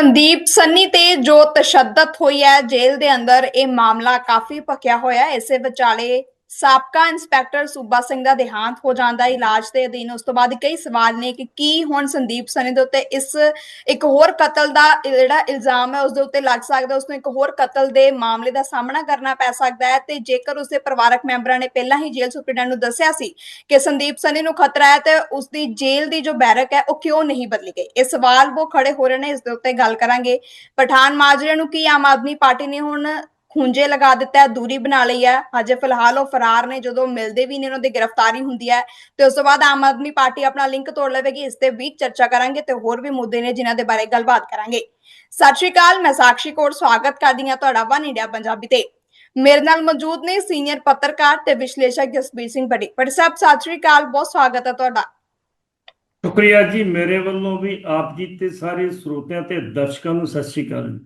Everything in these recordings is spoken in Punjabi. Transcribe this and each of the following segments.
ਸੰਦੀਪ ਸੰਨੀ ਤੇ ਜੋ ਤਸ਼ੱਦਦ ਹੋਈ ਹੈ ਜੇਲ੍ਹ ਦੇ ਅੰਦਰ, ਇਹ ਮਾਮਲਾ ਕਾਫੀ ਭਖਿਆ ਹੋਇਆ ਹੈ। ਇਸੇ ਵਿਚਾਲੇ ਸਾਬਕਾ ਇੰਸਪੈਕਟਰ ਸੂਬਾ ਸਿੰਘ ਦਾ ਦੇਹਾਂਤ ਹੋ ਜਾਂਦਾ ਇਲਾਜ ਦੇ ਅਧੀਨ। ਉਸ ਤੋਂ ਬਾਅਦ ਕਈ ਸਵਾਲ ਨੇ ਕਿ ਕੀ ਹੁਣ ਸੰਦੀਪ ਸੰਨੀ ਦੇ ਉੱਤੇ ਇਸ ਇੱਕ ਹੋਰ ਕਤਲ ਦਾ ਜਿਹੜਾ ਇਲਜ਼ਾਮ ਹੈ, ਉਸ ਦੇ ਉੱਤੇ ਲੱਗ ਸਕਦਾ ਉਸ ਨੂੰ ਇੱਕ ਹੋਰ ਕਤਲ ਦੇ ਮਾਮਲੇ ਦਾ ਸਾਹਮਣਾ ਕਰਨਾ ਪੈ ਸਕਦਾ ਹੈ? ਤੇ ਜੇਕਰ ਉਸਦੇ ਪਰਿਵਾਰਕ ਮੈਂਬਰਾਂ ਨੇ ਪਹਿਲਾਂ ਹੀ ਜੇਲ੍ਹ ਸੁਪਰਡੈਂਟ ਨੂੰ ਦੱਸਿਆ ਸੀ ਕਿ ਸੰਦੀਪ ਸੰਨੀ ਨੂੰ ਖਤਰਾ ਹੈ, ਤੇ ਉਸ ਦੀ ਜੇਲ੍ਹ ਦੀ ਜੋ ਬੈਰਕ ਹੈ, ਉਹ ਕਿਉਂ ਨਹੀਂ ਬਦਲੀ ਗਈ? ਇਹ ਸਵਾਲ ਉਹ ਖੜੇ ਹੋ ਰਹੇ ਨੇ, ਇਸ ਦੇ ਉੱਤੇ ਗੱਲ ਕਰਾਂਗੇ। ਪਠਾਨ ਮਾਜਰੇ ਨੂੰ ਕੀ ਆਮ ਆਦਮੀ ਪਾਰਟੀ ਨੇ ਹੁਣ ਖੁੰਝੇ ਲਗਾ ਦਿੱਤਾ ਹੈ ਦੂਰੀ ਬਣਾ ਲਈ ਹੈ। ਅਜੇ ਫਿਲਹਾਲ ਉਹ ਫਰਾਰ ਨੇ, ਜਦੋਂ ਮਿਲਦੇ ਵੀ ਨੇ, ਉਹਨਾਂ ਦੀ ਗ੍ਰਿਫਤਾਰੀ ਹੁੰਦੀ ਹੈ। ਤੇ ਉਸ ਤੋਂ ਬਾਅਦ ਆਮ ਆਦਮੀ ਪਾਰਟੀ ਆਪਣਾ ਲਿੰਕ ਤੋੜ ਲਵੇਗੀ, ਇਸ ਤੇ ਵੀ ਚਰਚਾ ਕਰਾਂਗੇ ਤੇ ਹੋਰ ਵੀ ਮੁੱਦੇ ਨੇ ਜਿਨ੍ਹਾਂ ਦੇ ਬਾਰੇ ਗੱਲਬਾਤ ਕਰਾਂਗੇ। ਸਤਿ ਸ਼੍ਰੀ ਅਕਾਲ, ਮੈਂ ਸਾਕਸ਼ੀ ਕੋਟ ਸਵਾਗਤ ਕਰਦੀ ਹਾਂ ਤੁਹਾਡਾ ਵਨ ਇੰਡੀਆ ਪੰਜਾਬੀ ਤੇ। ਮੇਰੇ ਨਾਲ ਮੌਜੂਦ ਨੇ ਸੀਨੀਅਰ ਪੱਤਰਕਾਰ ਤੇ ਵਿਸ਼ਲੇਸ਼ਕ ਜਸਬੀਰ ਸਿੰਘ ਬੜੀ ਬੜੀ ਸਾਹਿਬ, ਸਤਿ ਸ਼੍ਰੀ ਅਕਾਲ, ਬਹੁਤ ਸਵਾਗਤ ਹੈ ਤੁਹਾਡਾ। ਸ਼ੁਕਰੀਆ ਜੀ, ਮੇਰੇ ਵੱਲੋਂ ਵੀ ਆਪ ਜੀ ਤੇ ਸਾਰੇ ਸਰੋਤਿਆਂ ਤੇ ਦਰਸ਼ਕਾਂ ਨੂੰ ਸਤਿ ਸ਼੍ਰੀ ਅਕਾਲ।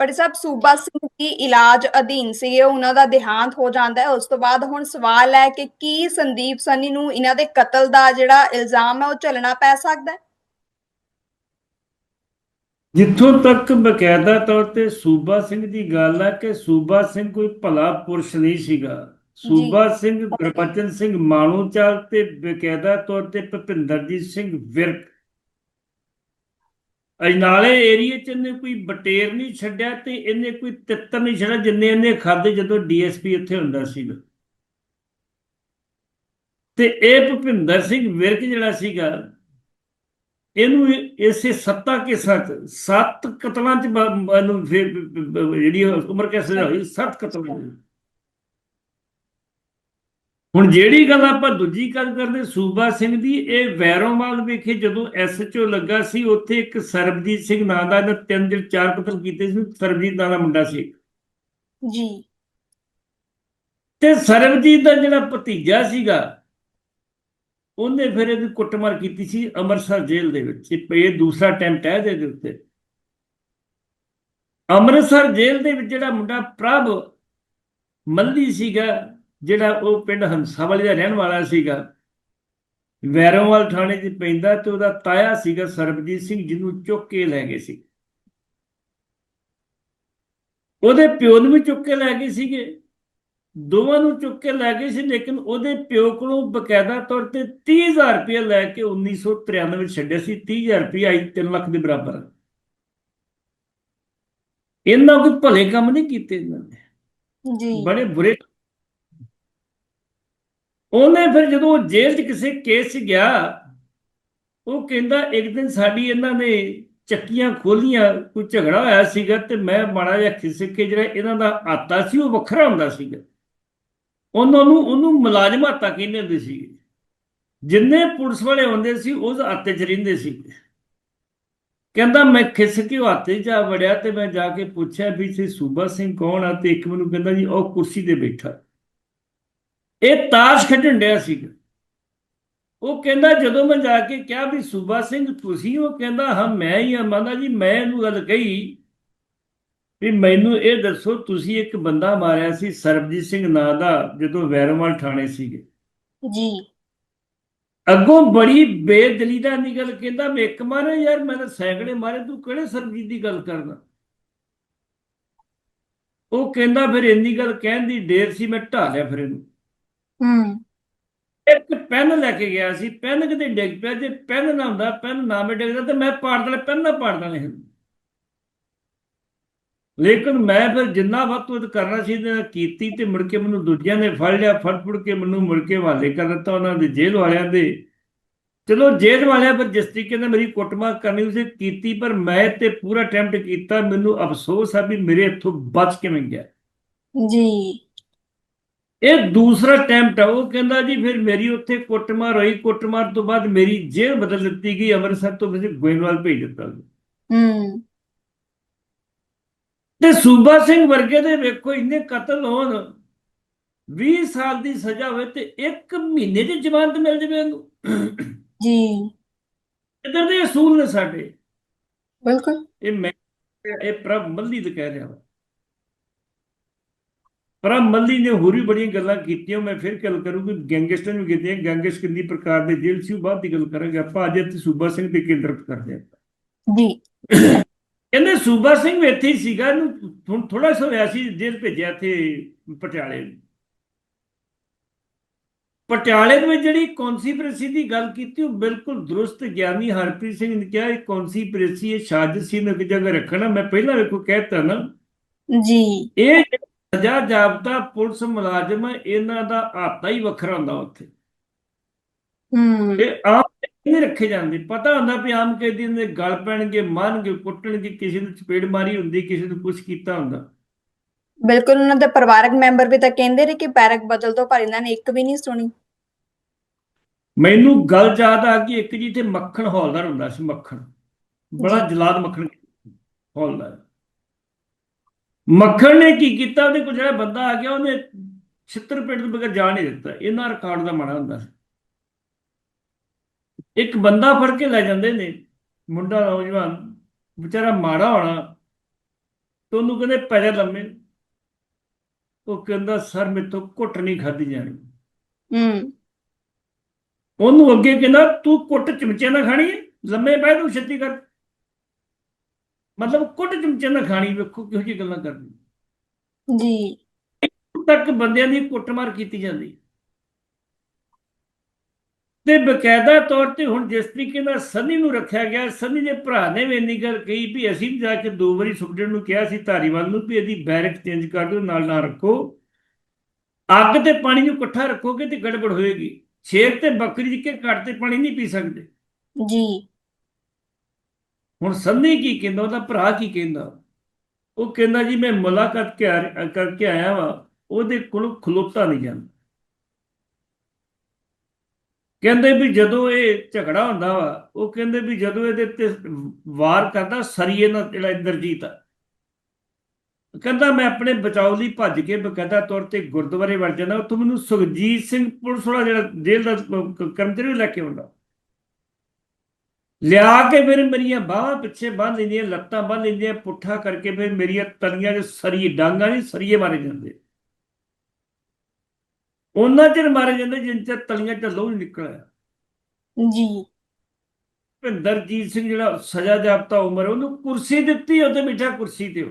ਬੜੀ ਸਾਹਿਬ ਸੂਬਾ ਸਿੰਘ ਦੀ ਇਲਾਜ ਅਧੀਨ ਸੀਗੇ ਉਹਨਾਂ ਦਾ ਦੇਹਾਂਤ ਹੋ ਜਾਂਦਾ ਹੈ। ਉਸ ਤੋਂ ਬਾਅਦ ਹੁਣ ਸਵਾਲ ਹੈ ਕਿ ਕੀ ਸੰਦੀਪ ਸੰਨੀ ਨੂੰ ਇਹਨਾਂ ਦੇ ਕਤਲ ਦਾ ਜਿਹੜਾ ਇਲਜ਼ਾਮ ਹੈ ਉਹ ਝੱਲਣਾ ਪੈ ਸਕਦਾ ਹੈ? ਜਿੱਥੋਂ ਤੱਕ ਬਕਾਇਦਾ ਤੌਰ ਤੇ ਸੂਬਾ ਸਿੰਘ ਦੀ ਗੱਲ ਹੈ ਕਿ ਸੂਬਾ ਸਿੰਘ ਕੋਈ ਭਲਾ ਪੁਰਸ਼ ਨਹੀਂ ਸੀਗਾ। ਸੂਬਾ ਸਿੰਘ ਗੁਰਬਚਨ ਸਿੰਘ ਮਾਣੂਚਾਲ ਤੇ ਬਕਾਇਦਾ ਤੌਰ ਤੇ ਭੁਪਿੰਦਰਜੀਤ ਸਿੰਘ ਵਿਰਕ ਅਜਨਾਲੇ ਏਰੀਏ ਚ ਇਹਨੇ ਕੋਈ ਬਟੇਰ ਨਹੀਂ ਛੱਡਿਆ ਤੇ ਇਹਨੇ ਕੋਈ ਤਿੱਤਰ ਨਹੀਂ ਛੱਡਿਆ, ਜਿੰਨੇ ਇਹਨੇ ਖਾਦੇ ਜਦੋਂ ਡੀਐਸਪੀ ਇੱਥੇ ਹੁੰਦਾ ਸੀਗਾ। ਤੇ ਇਹ ਭੁਪਿੰਦਰ ਸਿੰਘ ਵਿਰਕ ਜਿਹੜਾ ਸੀਗਾ, ਇਹਨੂੰ ਇਸੇ ਸੱਤਾ ਕੇਸਾਂ ਚ, ਸੱਤ ਕਤਲਾਂ ਚ ਇਹਨੂੰ ਜਿਹੜੀ ਉਮਰ ਕੈਸੇ ਹੋਈ, ਸੱਤ ਕਤਲਾਂ ਹੁਣ ਜਿਹੜੀ ਗੱਲ ਆਪਾਂ ਦੂਜੀ ਗੱਲ ਕਰਦੇ ਸੂਬਾ ਸਿੰਘ ਦੀ ਇਹ ਵੈਰੋਵਾਲ ਵਿਖੇ ਜਦੋਂ ਐਸਐਚਓ ਲੱਗਾ ਸੀ ਉੱਥੇ ਇੱਕ ਸਰਬਜੀਤ ਸਿੰਘ ਨਾਂ ਦਾ ਇਹਨੇ ਤਿੰਨ ਜਾਂ ਚਾਰ ਕਤਲ ਕੀਤੇ ਸੀ ਸਰਬਜੀਤ ਨਾਂ ਦਾ ਮੁੰਡਾ ਸੀ। ਜੀ। ਤੇ ਸਰਬਜੀਤ ਦਾ ਜਿਹੜਾ ਭਤੀਜਾ ਸੀਗਾ ਉਹਨੇ ਫਿਰ ਇਹਦੀ ਕੁੱਟਮਾਰ ਕੀਤੀ ਸੀ ਅੰਮ੍ਰਿਤਸਰ ਜੇਲ੍ਹ ਦੇ ਵਿੱਚ। ਇਹ ਦੂਸਰਾ ਅਟੈਂਪਟ ਹੈ ਇਹਦੇ ਉੱਤੇ। ਅੰਮ੍ਰਿਤਸਰ ਜੇਲ੍ਹ ਦੇ ਵਿੱਚ ਜਿਹੜਾ ਮੁੰਡਾ ਪ੍ਰਭ ਮੱਲੀ ਸੀਗਾ ਜਿਹੜਾ ਉਹ ਪਿੰਡ ਹੰਸਾਵਾਲੀ ਦਾ ਰਹਿਣ ਵਾਲਾ ਸੀਗਾ ਵੈਰੋਵਾਲ ਥਾਣੇ 'ਚ ਪੈਂਦਾ ਤੇ ਉਹਦਾ ਤਾਇਆ ਸੀਗਾ ਸਰਬਜੀਤ ਸਿੰਘ ਜਿਹਨੂੰ ਚੁੱਕ ਕੇ ਲੈ ਗਏ ਸੀ। ਉਹਦੇ ਪਿਓ ਨੂੰ ਵੀ ਚੁੱਕ ਕੇ ਲੈ ਗਏ ਸੀਗੇ। ਦੋਵਾਂ ਨੂੰ ਚੁੱਕ ਕੇ ਲੈ ਗਏ ਸੀ ਲੇਕਿਨ ਉਹਦੇ ਪਿਓ ਕੋਲੋਂ ਬਕਾਇਦਾ ਤੌਰ ਤੇ 30000 ਰੁਪਏ ਲੈ ਕੇ 1993 ਵਿੱਚ ਛੱਡਿਆ ਸੀ। 30000 ਰੁਪਏ ਆਈ 3 ਲੱਖ ਦੇ ਬਰਾਬਰ। ਇਹਨਾਂ ਕੋਈ ਭਲੇ ਕੰਮ ਨਹੀਂ ਕੀਤੇ ਇਹਨਾਂ ਨੇ। ਜੀ। ਬੜੇ ਬੁਰੇ ਉਹਨੇ ਫਿਰ ਜਦੋਂ ਜੇਲ੍ਹ 'ਚ ਕਿਸੇ ਕੇਸ 'ਚ ਗਿਆ, ਉਹ ਕਹਿੰਦਾ, ਇੱਕ ਦਿਨ ਸਾਡੀ ਇਹਨਾਂ ਨੇ ਚੱਕੀਆਂ ਖੋਲੀਆਂ ਕੋਈ ਝਗੜਾ ਹੋਇਆ ਸੀਗਾ ਤੇ ਮੈਂ ਮਾੜਾ ਜਿਹਾ ਖਿਸਕ ਕੇ ਜਿਹੜਾ ਇਹਨਾਂ ਦਾ ਆਤਾ ਸੀ, ਉਹ ਵੱਖਰਾ ਹੁੰਦਾ ਸੀਗਾ। ਉਹਨਾਂ ਨੂੰ, ਉਹਨੂੰ ਮੁਲਾਜ਼ਮ ਆਤਾ ਕਹਿੰਦੇ ਹੁੰਦੇ ਸੀ। ਜਿੰਨੇ ਪੁਲਿਸ ਵਾਲੇ ਹੁੰਦੇ ਸੀ, ਉਸ ਆਤੇ 'ਚ ਰਹਿੰਦੇ ਸੀ। ਕਹਿੰਦਾ, ਮੈਂ ਖਿਸ ਕੇ ਉਹ ਆਤੇ ਜਾ ਵੜਿਆ ਤੇ ਮੈਂ ਜਾ ਕੇ ਪੁੱਛਿਆ ਵੀ ਸੀ ਸੂਬਾ ਸਿੰਘ ਕੌਣ ਆ? ਤੇ ਇੱਕ ਮੈਨੂੰ ਕਹਿੰਦਾ ਜੀ, ਉਹ ਕੁਰਸੀ ਤੇ ਬੈਠਾ। ਇਹ ਤਾਸ਼ ਖੇਡਣ ਡਿਆ ਸੀਗਾ ਉਹ ਕਹਿੰਦਾ ਜਦੋਂ ਮੈਂ ਜਾ ਕੇ ਕਿਹਾ ਵੀ ਸੂਬਾ ਸਿੰਘ ਤੁਸੀਂ ਉਹ ਕਹਿੰਦਾ ਹਾਂ ਮੈਂ ਹੀ ਆ। ਮਾਨਾ ਜੀ ਮੈਂ ਇਹਨੂੰ ਗੱਲ ਕਹੀ ਵੀ ਮੈਨੂੰ ਇਹ ਦੱਸੋ ਤੁਸੀਂ ਇੱਕ ਬੰਦਾ ਮਾਰਿਆ ਸੀ ਸਰਬਜੀਤ ਸਿੰਘ ਨਾਂ ਦਾ ਜਦੋਂ ਵੈਰੋਵਾਲ ਥਾਣੇ ਸੀਗੇ। ਜੀ। ਅੱਗੋਂ ਬੜੀ ਬੇਦਲੀ ਦਾ ਨਿਕਲ ਕਹਿੰਦਾ ਮੈਂ ਇੱਕ ਮਾਰਿਆ ਯਾਰ ਮੈਂ ਤਾਂ ਸੈਂਕੜੇ ਮਾਰੇ ਤੂੰ ਕਿਹੜੇ ਸਰਬਜੀਤ ਦੀ ਗੱਲ ਕਰਦਾ? ਉਹ ਕਹਿੰਦਾ ਫਿਰ ਇੰਨੀ ਗੱਲ ਕਹਿਣ ਦੀ ਢੇਰ ਸੀ ਮੈਂ ਢਾ ਲਿਆ ਫਿਰ ਇਹਨੂੰ। ਹੂੰ। ਇੱਕ ਪੈਨ ਲੈ ਕੇ ਗਿਆ ਸੀ ਪੈਨ ਕਿਤੇ ਡਿੱਗ ਪਿਆ ਜੇ ਪੈਨ ਨਾ ਹੁੰਦਾ ਪੈਨ ਨਾ ਮੈਂ ਡਿੱਗਦਾ ਤੇ ਮੈਂ ਪਾੜ ਦੇਣਾ ਪੈਨ ਨਾ ਪਾੜ ਸੀ ਲੇਕਿਨ ਮੈਂ ਫਿਰ ਜਿੰਨਾ ਵਕਤ ਉਹ ਕਰਨਾ ਸੀ ਤੇ ਕੀਤੀ ਤੇ ਮੁੜ ਕੇ ਮੈਨੂੰ ਦੂਜਿਆਂ ਨੇ ਫੜ ਲਿਆ ਫੜ ਫੜ ਕੇ ਮੈਨੂੰ ਮੁੜ ਕੇ ਹਵਾਲੇ ਕਰ ਦਿੱਤਾ ਉਹਨਾਂ ਦੇ ਜੇਲ੍ਹ ਵਾਲਿਆਂ ਦੇ। ਚਲੋ ਜੇਲ੍ਹ ਵਾਲਿਆਂ ਪਰ ਜਿਸ ਤਰੀਕੇ ਨਾਲ ਮੇਰੀ ਕੁੱਟਮਾਰ ਕਰਨੀ ਉਸੇ ਕੀਤੀ ਪਰ ਮੈਂ ਤੇ ਪੂਰਾ ਅਟੈਂਪਟ ਕੀਤਾ ਮੈਨੂੰ ਅਫਸੋਸ ਆ ਵੀ ਮੇਰੇ ਇੱਥੋਂ ਬਚ ਕਿਵੇਂ ਗਿਆ। ਜੀ। ਇਹ ਦੂਸਰਾ ਅਟੈਂਪਟ ਆ ਉਹ ਕਹਿੰਦਾ ਜੀ ਫਿਰ ਮੇਰੀ ਉੱਥੇ ਕੁੱਟਮਾਰ ਹੋਈ ਕੁੱਟਮਾਰ ਤੋਂ ਬਾਅਦ ਮੇਰੀ ਜੇਲ੍ਹ ਬਦਲ ਦਿੱਤੀ ਗਈ ਅੰਮ੍ਰਿਤਸਰ ਤੋਂ ਮੈਨੂੰ ਗੋਇੰਦਵਾਲ ਭੇਜ ਦਿੱਤਾ। ਹੂੰ। ਤੇ ਸੂਬਾ ਸਿੰਘ ਵਰਗੇ ਦੇ ਵੇਖੋ ਇੰਨੇ ਕਤਲ ਹੋਣ 20 ਸਾਲ ਦੀ ਸਜ਼ਾ ਹੋਵੇ ਤੇ 1 ਮਹੀਨੇ ਦੀ ਜ਼ਮਾਨਤ ਮਿਲ ਜਾਵੇ ਉਹਨੂੰ ਜੀ। ਇਧਰ ਦੇ ਅਸੂਲ ਨੇ ਸਾਡੇ। ਬਿਲਕੁਲ। ਇਹ ਮੈਂ ਇਹ ਪ੍ਰਭ ਮੱਲੀ ਦਾ ਕਹਿ ਰਿਹਾ ਵਾ। ਪ੍ਰਭ ਮੱਲੀ ਨੇ ਹੋਰ ਵੀ ਬੜੀਆਂ ਗੱਲਾਂ ਕੀਤੀਆਂ ਮੈਂ ਫਿਰ ਗੱਲ ਕਰੂੰਗੀ ਗੈਂਗਸਟਰ ਵੀ ਕੀਤੀਆਂ ਗੈਂਗਸਟ ਕਿੰਨੀ ਪ੍ਰਕਾਰ ਦੇ ਜੇਲ੍ਹ ਸੀ ਉਹ ਬਾਅਦ ਦੀ ਗੱਲ ਕਰਾਂਗੇ ਆਪਾਂ ਅੱਜ ਇੱਥੇ ਸੂਬਾ ਸਿੰਘ ਤੇ ਕੇਂਦਰਿਤ ਕਰਦੇ ਹਾਂ। ਜੀ। ਕਹਿੰਦੇ ਸੂਬਾ ਸਿੰਘ ਵੀ ਇੱਥੇ ਹੀ ਸੀਗਾ ਹੁਣ ਥੋੜਾ ਸਾ ਹੋਇਆ ਸੀ ਜੇਲ੍ਹ ਭੇਜਿਆ ਇੱਥੇ ਪਟਿਆਲੇ ਨੂੰ। ਪਟਿਆਲੇ ਦੇ ਵਿੱਚ ਜਿਹੜੀ ਕੌਨਸੀਪ੍ਰੇਸੀ ਦੀ ਗੱਲ ਕੀਤੀ ਉਹ ਬਿਲਕੁਲ ਦਰੁਸਤ ਗਿਆਨੀ ਹਰਪ੍ਰੀਤ ਸਿੰਘ ਨੇ ਕਿਹਾ ਇਹ ਕੌਨਸੀਪ੍ਰੇਸੀ ਇਹ ਸਾਜ਼ਿਸ਼ ਸੀ ਨੂੰ ਇੱਕ ਜਗ੍ਹਾ ਰੱਖਣਾ ਮੈਂ ਪਹਿਲਾਂ ਵੇਖੋ ਕਹਿਤਾ ਨਾ। ਜੀ। ਇਹ ਸਜ਼ਾ ਜਾਬਤਾ ਪੁਲਿਸ ਮੁਲਾਜ਼ਮ ਇਹਨਾਂ ਦਾ ਆਤਾ ਹੀ ਵੱਖਰਾ ਹੁੰਦਾ ਉੱਥੇ। ਹੂੰ। ਇਹ ਆਮ ਨਹੀਂ ਰੱਖੇ ਜਾਂਦੇ। ਪਤਾ ਹੁੰਦਾ ਵੀ ਆਮ ਕੈਦੀ ਦੇ ਗਲ ਪੈਣਗੇ ਮਾਰਨਗੇ ਕੁੱਟਣਗੇ ਕਿਸੇ ਨੂੰ ਚਪੇੜ ਮਾਰੀ ਹੁੰਦੀ ਕਿਸੇ ਨੂੰ ਕੁਝ ਕੀਤਾ ਹੁੰਦਾ। ਬਿਲਕੁਲ ਉਹਨਾਂ ਦੇ ਪਰਿਵਾਰਕ ਮੈਂਬਰ ਵੀ ਤਾਂ ਕਹਿੰਦੇ ਨੇ ਕਿ ਪੈਰਕ ਬਦਲ ਦੋ ਪਰ ਇਹਨਾਂ ਨੇ ਇੱਕ ਵੀ ਨਹੀਂ ਸੁਣੀ। ਮੈਨੂੰ ਗੱਲ ਯਾਦ ਆ ਕਿ ਇੱਕ ਜੀ ਤੇ ਮੱਖਣ ਹੌਲਦਾਰ ਹੁੰਦਾ ਸੀ ਮੱਖਣ। ਬੜਾ ਜਲਾਦ ਮੱਖਣ ਹੌਲਦਾਰ। ਮੱਖਣ ਨੇ ਕੀ ਕੀਤਾ? ਉਹਦੇ ਕੋਲ ਜਿਹੜਾ ਬੰਦਾ ਆ ਗਿਆ ਉਹਨੇ ਛਿੱਤਰ ਪਿੰਡ ਤੋਂ ਬਗੈਰ ਜਾਣ ਨਹੀਂ ਦਿੱਤਾ। ਇਹਨਾਂ ਰਿਕਾਰਡ ਦਾ ਮਾੜਾ ਹੁੰਦਾ ਸੀ। ਇੱਕ ਬੰਦਾ ਫੜ ਕੇ ਲੈ ਜਾਂਦੇ ਨੇ। ਮੁੰਡਾ ਨੌਜਵਾਨ ਵਿਚਾਰਾ ਮਾੜਾ ਹੋਣਾ ਤੇ ਉਹਨੂੰ ਕਹਿੰਦੇ ਪੈ ਜਾ ਲੰਮੇ। ਉਹ ਕਹਿੰਦਾ ਸਰ ਮੇਥੋਂ ਘੁੱਟ ਨਹੀਂ ਖਾਧੀ ਜਾਣੀ। ਹੂੰ। ਉਹਨੂੰ ਅੱਗੇ ਕਹਿੰਦਾ ਤੂੰ ਕੁੱਟ ਚਮਚੇ ਨਾਲ ਖਾਣੀ ਹੈ? ਲੰਮੇ ਪੈ ਤੂੰ ਛੇਤੀ ਕਰ। ਮਤਲਬ ਕੁੱਟ ਚਮਚੇ ਨਾਲ ਖਾਣੀ ਵੇਖੋ ਕਿਹੋ ਜਿਹੀ ਗੱਲਾਂ ਕਰਦੀ। ਜੀ। ਤੱਕ ਬੰਦਿਆਂ ਦੀ ਕੁੱਟਮਾਰ ਕੀਤੀ ਜਾਂਦੀ। ਤੇ ਬਕਾਇਦਾ ਤੌਰ ਤੇ ਹੁਣ ਜਿਸ ਤਰੀਕੇ ਨਾਲ ਸਨੀ ਨੂੰ ਰੱਖਿਆ ਗਿਆ ਸਨੀ ਦੇ ਭਰਾ ਨੇ ਵੀ ਇੰਨੀ ਗੱਲ ਕਹੀ ਵੀ ਅਸੀਂ ਵੀ ਜਾ ਕੇ ਦੋ ਵਾਰੀ ਸੁਪਰਡੈਂਟ ਨੂੰ ਕਿਹਾ ਸੀ ਧਾਰੀਵਾਲ ਨੂੰ ਵੀ ਇਹਦੀ ਬੈਰਕ ਚੇਂਜ ਕਰ ਦਿਓ ਨਾਲ ਨਾ ਰੱਖੋ। ਅੱਗ ਤੇ ਪਾਣੀ ਨੂੰ ਇਕੱਠਾ ਰੱਖੋਗੇ ਤੇ ਗੜਬੜ ਹੋਏਗੀ। ਸ਼ੇਰ ਤੇ ਬੱਕਰੀ ਜੀ ਕੇ ਘੱਟ ਤੇ ਪਾਣੀ ਨਹੀਂ ਪੀ ਸਕਦੇ। ਜੀ। ਹੁਣ ਸੰਨੀ ਕੀ ਕਹਿੰਦਾ, ਉਹਦਾ ਭਰਾ ਕੀ ਕਹਿੰਦਾ? ਉਹ ਕਹਿੰਦਾ ਜੀ, ਮੈਂ ਮੁਲਾਕਾਤ ਕਰਕੇ ਆਇਆ ਵਾ, ਉਹਦੇ ਕੋਲ ਖਲੋਤਾ ਨਹੀਂ ਜਾਂਦਾ। ਕਹਿੰਦੇ ਵੀ ਜਦੋਂ ਇਹ ਝਗੜਾ ਹੁੰਦਾ ਵਾ, ਉਹ ਕਹਿੰਦੇ ਵੀ ਜਦੋਂ ਇਹਦੇ ਤੇ ਵਾਰ ਕਰਦਾ, ਸਰੀਏ ਨਾਲ ਜਿਹੜਾ ਇੰਦਰਜੀਤ ਆ। ਕਹਿੰਦਾ, ਮੈਂ ਆਪਣੇ ਬਚਾਓ ਲਈ ਭੱਜ ਕੇ ਬਕਾਇਦਾ ਤੌਰ ਤੇ ਗੁਰਦੁਆਰੇ ਵੜ ਜਾਂਦਾ, ਉੱਥੋਂ ਮੈਨੂੰ ਸੁਖਜੀਤ ਸਿੰਘ ਪੁਲਿਸ ਵਾਲਾ ਜਿਹੜਾ ਜੇਲ੍ਹ ਦਾ ਕਰਮਚਾਰੀ ਉਹ ਲੈ ਕੇ ਆਉਂਦਾ। ਲਿਆ ਕੇ ਫਿਰ ਮੇਰੀਆਂ ਬਾਹਾਂ ਪਿੱਛੇ ਬੰਨ ਲੈਂਦੀਆਂ ਲੱਤਾਂ ਬੰਨ ਲੈਂਦੀਆਂ ਪੁੱਠਾ ਕਰਕੇ ਫਿਰ ਮੇਰੀਆਂ ਤਲੀਆਂ ਦੇ ਸਰੀਏ ਡਾਂਗਾਂ ਨਹੀਂ ਸਰੀਏ ਮਾਰੇ ਜਾਂਦੇ। ਉਹਨਾਂ ਚਿਰ ਮਾਰੇ ਜਾਂਦੇ ਜਿੰਨ ਚਿਰ ਤਲੀਆਂ ਚ ਲਹੂ ਨਹੀਂ ਨਿਕਲਿਆ। ਜੀ। ਭਿੰਦਰਜੀਤ ਸਿੰਘ ਜਿਹੜਾ ਸਜ਼ਾ ਜਾਪਤਾ ਉਮਰ ਉਹਨੂੰ ਕੁਰਸੀ ਦਿੱਤੀ ਉਹਦੇ ਬਿਠਾ ਕੁਰਸੀ ਤੇ।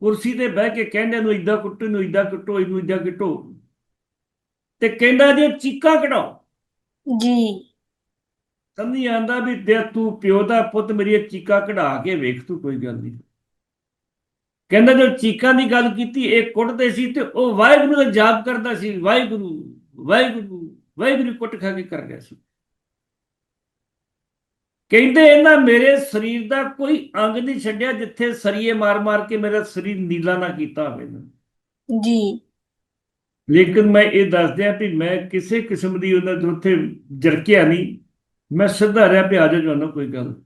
ਕੁਰਸੀ ਤੇ ਬਹਿ ਕੇ ਕਹਿੰਦੇ ਨੂੰ ਇਦਾਂ ਕੁੱਟੋ ਨੂੰ ਇਦਾਂ ਕੁੱਟੋ ਇਹਨੂੰ ਇਦਾਂ ਕੁੱਟੋ। ਤੇ ਕਹਿੰਦਾ ਜੇ ਚੀਕਾਂ ਕਢਾਓ। ਜੀ। ਸਮਝੀ ਆਂਦਾ ਵੀ ਤੇ ਤੂੰ ਪਿਓ ਦਾ ਪੁੱਤ ਮੇਰੀ ਚੀਕਾਂ ਕਢਾ ਕੇ ਵੇਖ ਤੂੰ ਕੋਈ ਗੱਲ ਨਹੀਂ। ਕਹਿੰਦਾ ਜਦ ਚੀਕਾਂ ਦੀ ਗੱਲ ਕੀਤੀ ਇਹ ਕੁੱਟਦੇ ਸੀ ਤੇ ਉਹ ਵਾਹਿਗੁਰੂ ਦਾ ਜਾਪ ਕਰਦਾ ਸੀ ਵਾਹਿਗੁਰੂ ਵਾਹਿਗੁਰੂ ਵਾਹਿਗੁਰੂ ਕੁੱਟ ਖਾ ਕੇ ਕਰ ਗਿਆ ਸੀ। ਕਹਿੰਦੇ ਇਹਨਾਂ ਮੇਰੇ ਸਰੀਰ ਦਾ ਕੋਈ ਅੰਗ ਨਹੀਂ ਛੱਡਿਆ ਜਿੱਥੇ ਸਰੀਏ ਮਾਰ-ਮਾਰ ਕੇ ਮੇਰਾ ਸਰੀਰ ਨੀਲਾ ਨਾ ਕੀਤਾ ਹੋਵੇ। ਜੀ। ਲੇਕਿਨ ਮੈਂ ਇਹ ਦੱਸ ਦਿਆਂ ਵੀ ਮੈਂ ਕਿਸੇ ਕਿਸਮ ਦੀ ਉਹਨਾਂ ਦੇ ਉੱਥੇ ਜਰਕਿਆ ਨਹੀਂ। ਮੈਂ ਸਿੱਧਾ ਰਿਹਾ ਵੀ ਆ ਜਾਓ ਜਵਾਨੋ ਕੋਈ ਗੱਲ।